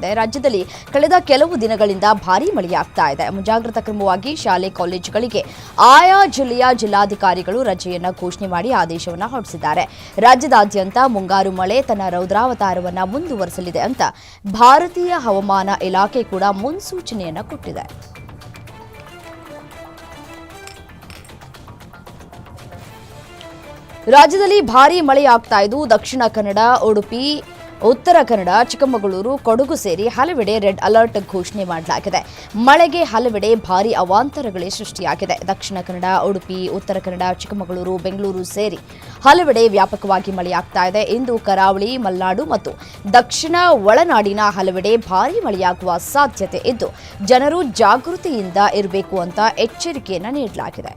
ರಾಜ್ಯದಲ್ಲಿ ಕಳೆದ ಕೆಲವು ದಿನಗಳಿಂದ ಭಾರೀ ಮಳೆಯಾಗ್ತಾ ಇದೆ. ಮುಂಜಾಗ್ರತಾ ಕ್ರಮವಾಗಿ ಶಾಲೆ, ಕಾಲೇಜುಗಳಿಗೆ ಆಯಾ ಜಿಲ್ಲೆಯ ಜಿಲ್ಲಾಧಿಕಾರಿಗಳು ರಜೆಯನ್ನ ಘೋಷಣೆ ಮಾಡಿ ಆದೇಶವನ್ನ ಹೊರಡಿಸಿದ್ದಾರೆ. ರಾಜ್ಯದಾದ್ಯಂತ ಮುಂಗಾರು ಮಳೆ ತನ್ನ ರೌದ್ರಾವತಾರವನ್ನ ಮುಂದುವರೆಸಲಿದೆ ಅಂತ ಭಾರತೀಯ ಹವಾಮಾನ ಇಲಾಖೆ ಕೂಡ ಮುನ್ಸೂಚನೆಯನ್ನ ಕೊಟ್ಟಿದೆ. ರಾಜ್ಯದಲ್ಲಿ ಭಾರೀ ಮಳೆಯಾಗ್ತಾ ಇದ್ದು ದಕ್ಷಿಣ ಕನ್ನಡ, ಉಡುಪಿ ಉತ್ತರ ಕನ್ನಡ, ಚಿಕ್ಕಮಗಳೂರು, ಕೊಡಗು ಸೇರಿ ಹಲವೆಡೆ ರೆಡ್ ಅಲರ್ಟ್ ಘೋಷಣೆ ಮಾಡಲಾಗಿದೆ. ಮಳೆಗೆ ಹಲವೆಡೆ ಭಾರೀ ಅವಾಂತರಗಳೇ ಸೃಷ್ಟಿಯಾಗಿದೆ. ದಕ್ಷಿಣ ಕನ್ನಡ, ಉಡುಪಿ, ಉತ್ತರ ಕನ್ನಡ, ಚಿಕ್ಕಮಗಳೂರು, ಬೆಂಗಳೂರು ಸೇರಿ ಹಲವೆಡೆ ವ್ಯಾಪಕವಾಗಿ ಮಳೆಯಾಗ್ತಾ ಇದೆ. ಇಂದು ಕರಾವಳಿ, ಮಲೆನಾಡು ಮತ್ತು ದಕ್ಷಿಣ ಒಳನಾಡಿನ ಹಲವೆಡೆ ಭಾರೀ ಮಳೆಯಾಗುವ ಸಾಧ್ಯತೆ ಇದ್ದು, ಜನರು ಜಾಗೃತಿಯಿಂದ ಇರಬೇಕು ಅಂತ ಎಚ್ಚರಿಕೆಯನ್ನು ನೀಡಲಾಗಿದೆ.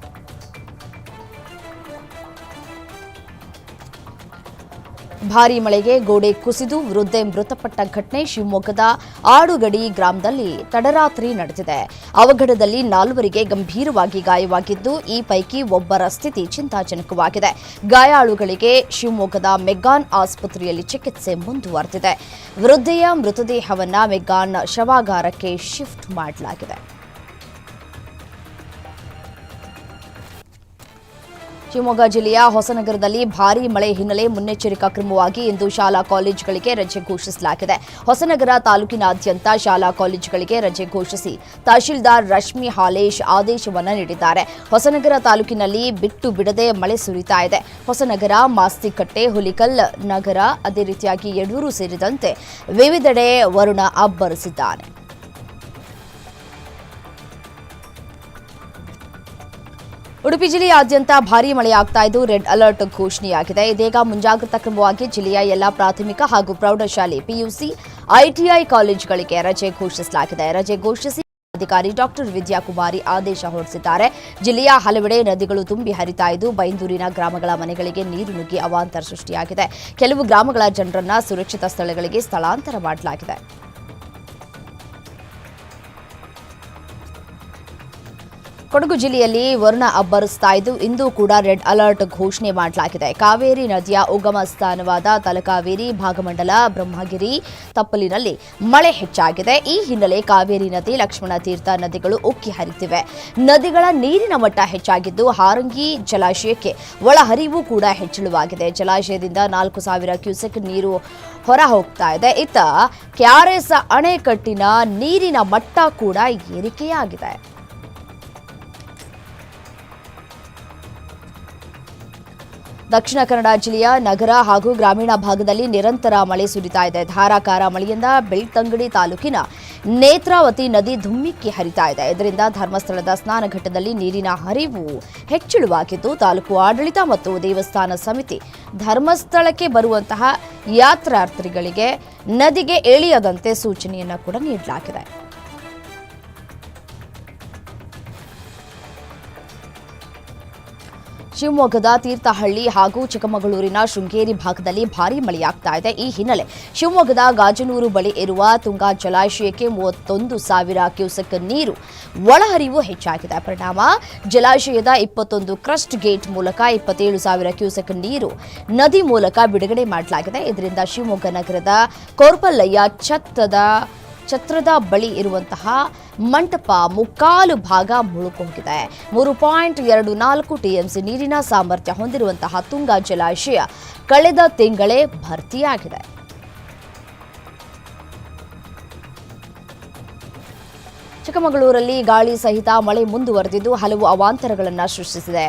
ಭಾರೀ ಮಳೆಗೆ ಗೋಡೆ ಕುಸಿದು ವೃದ್ಧೆ ಮೃತಪಟ್ಟ ಘಟನೆ ಶಿವಮೊಗ್ಗದ ಆಡುಗಡಿ ಗ್ರಾಮದಲ್ಲಿ ತಡರಾತ್ರಿ ನಡೆದಿದೆ. ಅವಘಡದಲ್ಲಿ ನಾಲ್ವರಿಗೆ ಗಂಭೀರವಾಗಿ ಗಾಯವಾಗಿದ್ದು, ಈ ಪೈಕಿ ಒಬ್ಬರ ಸ್ಥಿತಿ ಚಿಂತಾಜನಕವಾಗಿದೆ. ಗಾಯಾಳುಗಳಿಗೆ ಶಿವಮೊಗ್ಗದ ಮೆಗ್ಗಾನ್ ಆಸ್ಪತ್ರೆಯಲ್ಲಿ ಚಿಕಿತ್ಸೆ ಮುಂದುವರೆದಿದೆ. ವೃದ್ಧೆಯ ಮೃತದೇಹವನ್ನು ಮೆಗ್ಗಾನ್ ಶವಾಗಾರಕ್ಕೆ ಶಿಫ್ಟ್ ಮಾಡಲಾಗಿದೆ. ಶಿವಮೊಗ್ಗ ಜಿಲ್ಲೆಯ ಹೊಸನಗರದಲ್ಲಿ ಭಾರೀ ಮಳೆ ಹಿನ್ನೆಲೆ ಮುನ್ನೆಚ್ಚರಿಕಾ ಕ್ರಮವಾಗಿ ಇಂದು ಶಾಲಾ ಕಾಲೇಜುಗಳಿಗೆ ರಜೆ ಘೋಷಿಸಲಾಗಿದೆ. ಹೊಸನಗರ ತಾಲೂಕಿನಾದ್ಯಂತ ಶಾಲಾ ಕಾಲೇಜುಗಳಿಗೆ ರಜೆ ಘೋಷಿಸಿ ತಹಶೀಲ್ದಾರ್ ರಶ್ಮಿ ಹಾಲೇಶ್ ಆದೇಶವನ್ನು ನೀಡಿದ್ದಾರೆ. ಹೊಸನಗರ ತಾಲೂಕಿನಲ್ಲಿ ಬಿಟ್ಟು ಬಿಡದೆ ಮಳೆ ಸುರಿತಾ ಇದೆ. ಹೊಸನಗರ, ಮಾಸ್ತಿಕಟ್ಟೆ, ಹುಲಿಕಲ್ ನಗರ ಅದೇ ರೀತಿಯಾಗಿ ಯಡೂರು ಸೇರಿದಂತೆ ವಿವಿಧೆಡೆ ವರುಣ ಅಬ್ಬರಿಸಿದ್ದಾನೆ. ಉಡುಪಿ ಜಿಲ್ಲೆಯಾದ್ಯಂತ ಭಾರೀ ಮಳೆಯಾಗ್ತಾ ಇದ್ದು ರೆಡ್ ಅಲರ್ಟ್ ಘೋಷಣೆಯಾಗಿದೆ. ಇದೀಗ ಮುಂಜಾಗ್ರತಾ ಕ್ರಮವಾಗಿ ಜಿಲ್ಲೆಯ ಎಲ್ಲಾ ಪ್ರಾಥಮಿಕ ಹಾಗೂ ಪ್ರೌಢಶಾಲೆ, ಪಿಯುಸಿ, ಐಟಿಐ ಕಾಲೇಜುಗಳಿಗೆ ರಜೆ ಘೋಷಿಸಲಾಗಿದೆ. ರಜೆ ಘೋಷಿಸಿ ಅಧಿಕಾರಿ ಡಾಕ್ಟರ್ ವಿದ್ಯಾಕುಮಾರಿ ಆದೇಶ ಹೊರಡಿಸಿದ್ದಾರೆ. ಜಿಲ್ಲೆಯ ಹಲವೆಡೆ ನದಿಗಳು ತುಂಬಿ ಹರಿತಾ ಇದ್ದು ಬೈಂದೂರಿನ ಗ್ರಾಮಗಳ ಮನೆಗಳಿಗೆ ನೀರು ನುಗ್ಗಿ ಅವಾಂತರ ಸೃಷ್ಟಿಯಾಗಿದೆ. ಕೆಲವು ಗ್ರಾಮಗಳ ಜನರನ್ನ ಸುರಕ್ಷಿತ ಸ್ಥಳಗಳಿಗೆ ಸ್ಥಳಾಂತರ ಮಾಡಲಾಗಿದೆ. ಕೊಡಗು ಜಿಲ್ಲೆಯಲ್ಲಿ ವರುಣ ಅಬ್ಬರಿಸ್ತಾ ಇದ್ದು, ಇಂದು ಕೂಡ ರೆಡ್ ಅಲರ್ಟ್ ಘೋಷಣೆ ಮಾಡಲಾಗಿದೆ. ಕಾವೇರಿ ನದಿಯ ಉಗಮ ಸ್ಥಾನವಾದ ತಲಕಾವೇರಿ ಭಾಗಮಂಡಲ ಬ್ರಹ್ಮಗಿರಿ ತಪ್ಪಲಿನಲ್ಲಿ ಮಳೆ ಹೆಚ್ಚಾಗಿದೆ. ಈ ಹಿನ್ನೆಲೆ ಕಾವೇರಿ ನದಿ, ಲಕ್ಷ್ಮಣ ತೀರ್ಥ ನದಿಗಳು ಉಕ್ಕಿ ಹರಿತಿವೆ. ನದಿಗಳ ನೀರಿನ ಮಟ್ಟ ಹೆಚ್ಚಾಗಿದ್ದು, ಹಾರಂಗಿ ಜಲಾಶಯಕ್ಕೆ ಒಳಹರಿವು ಕೂಡ ಹೆಚ್ಚಳವಾಗಿದೆ. ಜಲಾಶಯದಿಂದ ನಾಲ್ಕು ಸಾವಿರ ಕ್ಯೂಸೆಕ್ ನೀರು ಹೊರ ಹೋಗ್ತಾ ಇದೆ. ಇತ್ತ ಕ್ಯಾರೆಸ್ ಅಣೆಕಟ್ಟಿನ ನೀರಿನ ಮಟ್ಟ ಕೂಡ ಏರಿಕೆಯಾಗಿದೆ. ದಕ್ಷಿಣ ಕನ್ನಡ ಜಿಲ್ಲೆಯ ನಗರ ಹಾಗೂ ಗ್ರಾಮೀಣ ಭಾಗದಲ್ಲಿ ನಿರಂತರ ಮಳೆ ಸುರಿತಾ ಇದೆ. ಧಾರಾಕಾರ ಮಳೆಯಿಂದ ಬೆಳ್ತಂಗಡಿ ತಾಲೂಕಿನ ನೇತ್ರಾವತಿ ನದಿ ಧುಮ್ಮಿಕ್ಕಿ ಹರಿತಾ ಇದೆ. ಇದರಿಂದ ಧರ್ಮಸ್ಥಳದ ಸ್ನಾನಘಟ್ಟದಲ್ಲಿ ನೀರಿನ ಹರಿವು ಹೆಚ್ಚಳವಾಗಿದ್ದು, ತಾಲೂಕು ಆಡಳಿತ ಮತ್ತು ದೇವಸ್ಥಾನ ಸಮಿತಿ ಧರ್ಮಸ್ಥಳಕ್ಕೆ ಬರುವಂತಹ ಯಾತ್ರಾರ್ಥಿಗಳಿಗೆ ನದಿಗೆ ಇಳಿಯದಂತೆ ಸೂಚನೆಯನ್ನು ಕೂಡ ನೀಡಲಾಗಿದೆ. ಶಿವಮೊಗ್ಗದ ತೀರ್ಥಹಳ್ಳಿ ಹಾಗೂ ಚಿಕ್ಕಮಗಳೂರಿನ ಶೃಂಗೇರಿ ಭಾಗದಲ್ಲಿ ಭಾರೀ ಮಳೆಯಾಗ್ತಾ ಇದೆ. ಈ ಹಿನ್ನೆಲೆ ಶಿವಮೊಗ್ಗದ ಗಾಜನೂರು ಬಳಿ ಇರುವ ತುಂಗಾ ಜಲಾಶಯಕ್ಕೆ ಮೂವತ್ತೊಂದು ಸಾವಿರ ಕ್ಯೂಸೆಕ್ ನೀರು ಒಳಹರಿವು ಹೆಚ್ಚಾಗಿದೆ. ಪರಿಣಾಮ, ಜಲಾಶಯದ ಇಪ್ಪತ್ತೊಂದು ಕ್ರಸ್ಟ್ ಗೇಟ್ ಮೂಲಕ ಇಪ್ಪತ್ತೇಳು ಸಾವಿರ ಕ್ಯೂಸೆಕ್ ನೀರು ನದಿ ಮೂಲಕ ಬಿಡುಗಡೆ ಮಾಡಲಾಗಿದೆ. ಇದರಿಂದ ಶಿವಮೊಗ್ಗ ನಗರದ ಕೋರ್ಪಲ್ಲಯ್ಯ ಛತ್ತದ ಛತ್ರದ ಬಳಿ ಇರುವಂತಹ ಮಂಟಪ ಮುಕ್ಕಾಲು ಭಾಗ ಮುಳುಗೋಗಿದೆ ಮೂರು ಪಾಯಿಂಟ್ ಎರಡು ನಾಲ್ಕು ಟಿಎಂಸಿ ನೀರಿನ ಸಾಮರ್ಥ್ಯ ಹೊಂದಿರುವಂತಹ ತುಂಗಾ ಜಲಾಶಯ ಕಳೆದ ತಿಂಗಳೇ ಭರ್ತಿಯಾಗಿದೆ. ಚಿಕ್ಕಮಗಳೂರಲ್ಲಿ ಗಾಳಿ ಸಹಿತ ಮಳೆ ಮುಂದುವರೆದಿದ್ದು ಹಲವು ಅವಾಂತರಗಳನ್ನು ಸೃಷ್ಟಿಸಿದೆ.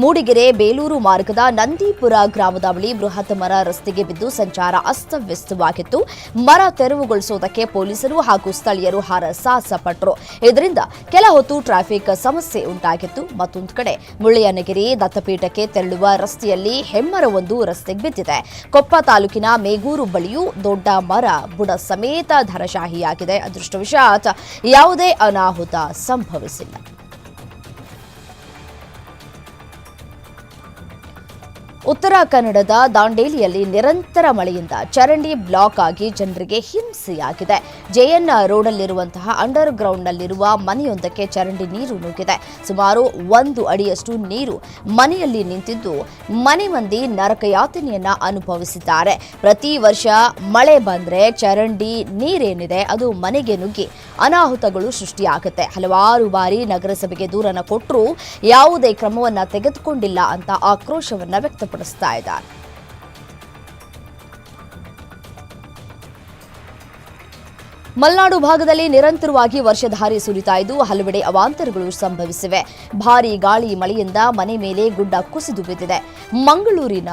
ಮೂಡಿಗೆರೆ, ಬೇಲೂರು ಮಾರ್ಗದ ನಂದೀಪುರ ಗ್ರಾಮದ ಬಳಿ ಬೃಹತ್ ಮರ ರಸ್ತೆಗೆ ಬಿದ್ದು ಸಂಚಾರ ಅಸ್ತವ್ಯಸ್ತವಾಗಿತ್ತು. ಮರ ತೆರವುಗೊಳಿಸುವುದಕ್ಕೆ ಪೊಲೀಸರು ಹಾಗೂ ಸ್ಥಳೀಯರು ಹರಸಾಹಸ ಪಟ್ಟರು ಇದರಿಂದ ಕೆಲ ಹೊತ್ತು ಟ್ರಾಫಿಕ್ ಸಮಸ್ಯೆ ಉಂಟಾಗಿತ್ತು. ಮತ್ತೊಂದು ಕಡೆ ಮುಳ್ಳಯ್ಯನಗಿರಿ ದತ್ತಪೀಠಕ್ಕೆ ತೆರಳುವ ರಸ್ತೆಯಲ್ಲಿ ಹೆಮ್ಮರವೊಂದು ರಸ್ತೆಗೆ ಬಿದ್ದಿದೆ. ಕೊಪ್ಪ ತಾಲೂಕಿನ ಮೇಗೂರು ಬಳಿಯೂ ದೊಡ್ಡ ಮರ ಬುಡ ಸಮೇತ ಧರಶಾಹಿಯಾಗಿದೆ. ಅದೃಷ್ಟವಶಾತ್ ಯಾವುದೇ ಅನಾಹುತ ಸಂಭವಿಸಿಲ್ಲ. ಉತ್ತರ ಕನ್ನಡದ ದಾಂಡೇಲಿಯಲ್ಲಿ ನಿರಂತರ ಮಳೆಯಿಂದ ಚರಂಡಿ ಬ್ಲಾಕ್ ಆಗಿ ಜನರಿಗೆ ಹಿಂಸೆಯಾಗಿದೆ. ಜೆಎನ್ ರೋಡಲ್ಲಿರುವಂತಹ ಅಂಡರ್ ಗ್ರೌಂಡ್ನಲ್ಲಿರುವ ಮನೆಯೊಂದಕ್ಕೆ ಚರಂಡಿ ನೀರು ನುಗ್ಗಿದೆ. ಸುಮಾರು ಒಂದು ಅಡಿಯಷ್ಟು ನೀರು ಮನೆಯಲ್ಲಿ ನಿಂತಿದ್ದು ಮನೆ ಮಂದಿ ನರಕಯಾತನೆಯನ್ನ ಅನುಭವಿಸಿದ್ದಾರೆ. ಪ್ರತಿ ವರ್ಷ ಮಳೆ ಬಂದ್ರೆ ಚರಂಡಿ ನೀರೇನಿದೆ, ಅದು ಮನೆಗೆ ನುಗ್ಗಿ ಅನಾಹುತಗಳು ಸೃಷ್ಟಿಯಾಗುತ್ತೆ. ಹಲವಾರು ಬಾರಿ ನಗರಸಭೆಗೆ ದೂರನ ಕೊಟ್ಟರೂ ಯಾವುದೇ ಕ್ರಮವನ್ನ ತೆಗೆದುಕೊಂಡಿಲ್ಲ ಅಂತ ಆಕ್ರೋಶವನ್ನ ವ್ಯಕ್ತಪಡಿಸ್ತಾ ಇದ್ದಾರೆ ಮಲೆನಾಡು ಭಾಗದಲ್ಲಿ ನಿರಂತರವಾಗಿ ವರ್ಷಧಾರಿ ಸುರಿತಾ ಇದ್ದು ಹಲವೆಡೆ ಅವಾಂತರಗಳು ಸಂಭವಿಸಿವೆ. ಭಾರೀ ಗಾಳಿ ಮಳೆಯಿಂದ ಮನೆ ಮೇಲೆ ಗುಡ್ಡ ಕುಸಿದು ಬಿದ್ದಿದೆ. ಮಂಗಳೂರಿನ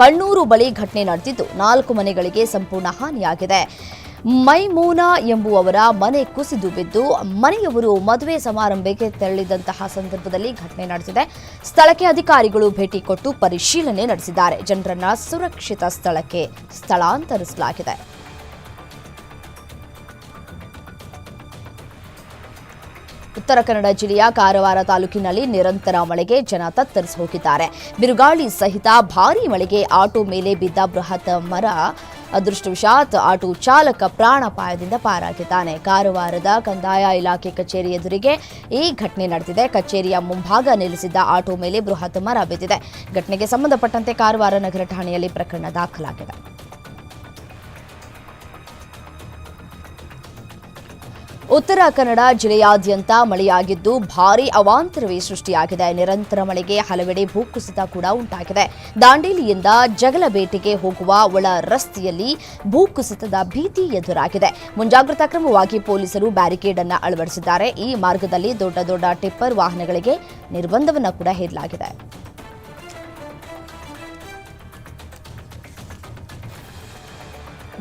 ಕಣ್ಣೂರು ಬಳಿ ಘಟನೆ ನಡೆದಿದ್ದು ನಾಲ್ಕು ಮನೆಗಳಿಗೆ ಸಂಪೂರ್ಣ ಹಾನಿಯಾಗಿದೆ. ಮೈಮೂನಾ ಎಂಬುವವರ ಮನೆ ಕುಸಿದು ಬಿದ್ದು ಮನೆಯವರು ಮದುವೆ ಸಮಾರಂಭಕ್ಕೆ ತೆರಳಿದಂತಹ ಸಂದರ್ಭದಲ್ಲಿ ಘಟನೆ ನಡೆದಿದೆ. ಸ್ಥಳಕ್ಕೆ ಅಧಿಕಾರಿಗಳು ಭೇಟಿ ಕೊಟ್ಟು ಪರಿಶೀಲನೆ ನಡೆಸಿದ್ದಾರೆ. ಜನರನ್ನ ಸುರಕ್ಷಿತ ಸ್ಥಳಕ್ಕೆ ಸ್ಥಳಾಂತರಿಸಲಾಗಿದೆ. ಉತ್ತರ ಕನ್ನಡ ಜಿಲ್ಲೆಯ ಕಾರವಾರ ತಾಲೂಕಿನಲ್ಲಿ ನಿರಂತರ ಮಳೆಗೆ ಜನ ತತ್ತರಿಸಿ ಹೋಗಿದ್ದಾರೆ. ಬಿರುಗಾಳಿ ಸಹಿತ ಭಾರೀ ಮಳೆಗೆ ಆಟೋ ಮೇಲೆ ಬಿದ್ದ ಬೃಹತ್ ಮರ ಅದೃಷ್ಟವಶಾತ್ ಆಟೋ ಚಾಲಕ ಪ್ರಾಣಾಪಾಯದಿಂದ ಪಾರಾಗಿದ್ದಾನೆ. ಕಾರವಾರದ ಕಂದಾಯ ಇಲಾಖೆ ಕಚೇರಿ ಎದುರಿಗೆ ಈ ಘಟನೆ ನಡೆದಿದೆ. ಕಚೇರಿಯ ಮುಂಭಾಗ ನಿಲ್ಲಿಸಿದ್ದ ಆಟೋ ಮೇಲೆ ಬೃಹತ್ ಮರ ಬಿದ್ದಿದೆ. ಘಟನೆಗೆ ಸಂಬಂಧಪಟ್ಟಂತೆ ಕಾರವಾರ ನಗರ ಠಾಣೆಯಲ್ಲಿ ಪ್ರಕರಣ ದಾಖಲಾಗಿದೆ. ಉತ್ತರ ಕನ್ನಡ ಜಿಲ್ಲೆಯಾದ್ಯಂತ ಮಳೆಯಾಗಿದ್ದು ಭಾರೀ ಅವಾಂತರವೇ ಸೃಷ್ಟಿಯಾಗಿದೆ. ನಿರಂತರ ಮಳೆಗೆ ಹಲವೆಡೆ ಭೂಕುಸಿತ ಕೂಡ ಉಂಟಾಗಿದೆ. ದಾಂಡೇಲಿಯಿಂದ ಜಗಲಬೇಟೆಗೆ ಹೋಗುವ ಒಳ ರಸ್ತೆಯಲ್ಲಿ ಭೂಕುಸಿತದ ಭೀತಿ ಎದುರಾಗಿದೆ. ಮುಂಜಾಗ್ರತಾ ಕ್ರಮವಾಗಿ ಪೊಲೀಸರು ಬ್ಯಾರಿಕೇಡ್ ಅನ್ನು ಅಳವಡಿಸಿದ್ದಾರೆ. ಈ ಮಾರ್ಗದಲ್ಲಿ ದೊಡ್ಡ ದೊಡ್ಡ ಟಿಪ್ಪರ್ ವಾಹನಗಳಿಗೆ ನಿರ್ಬಂಧವನ್ನು ಕೂಡ ಹೇರಲಾಗಿದೆ.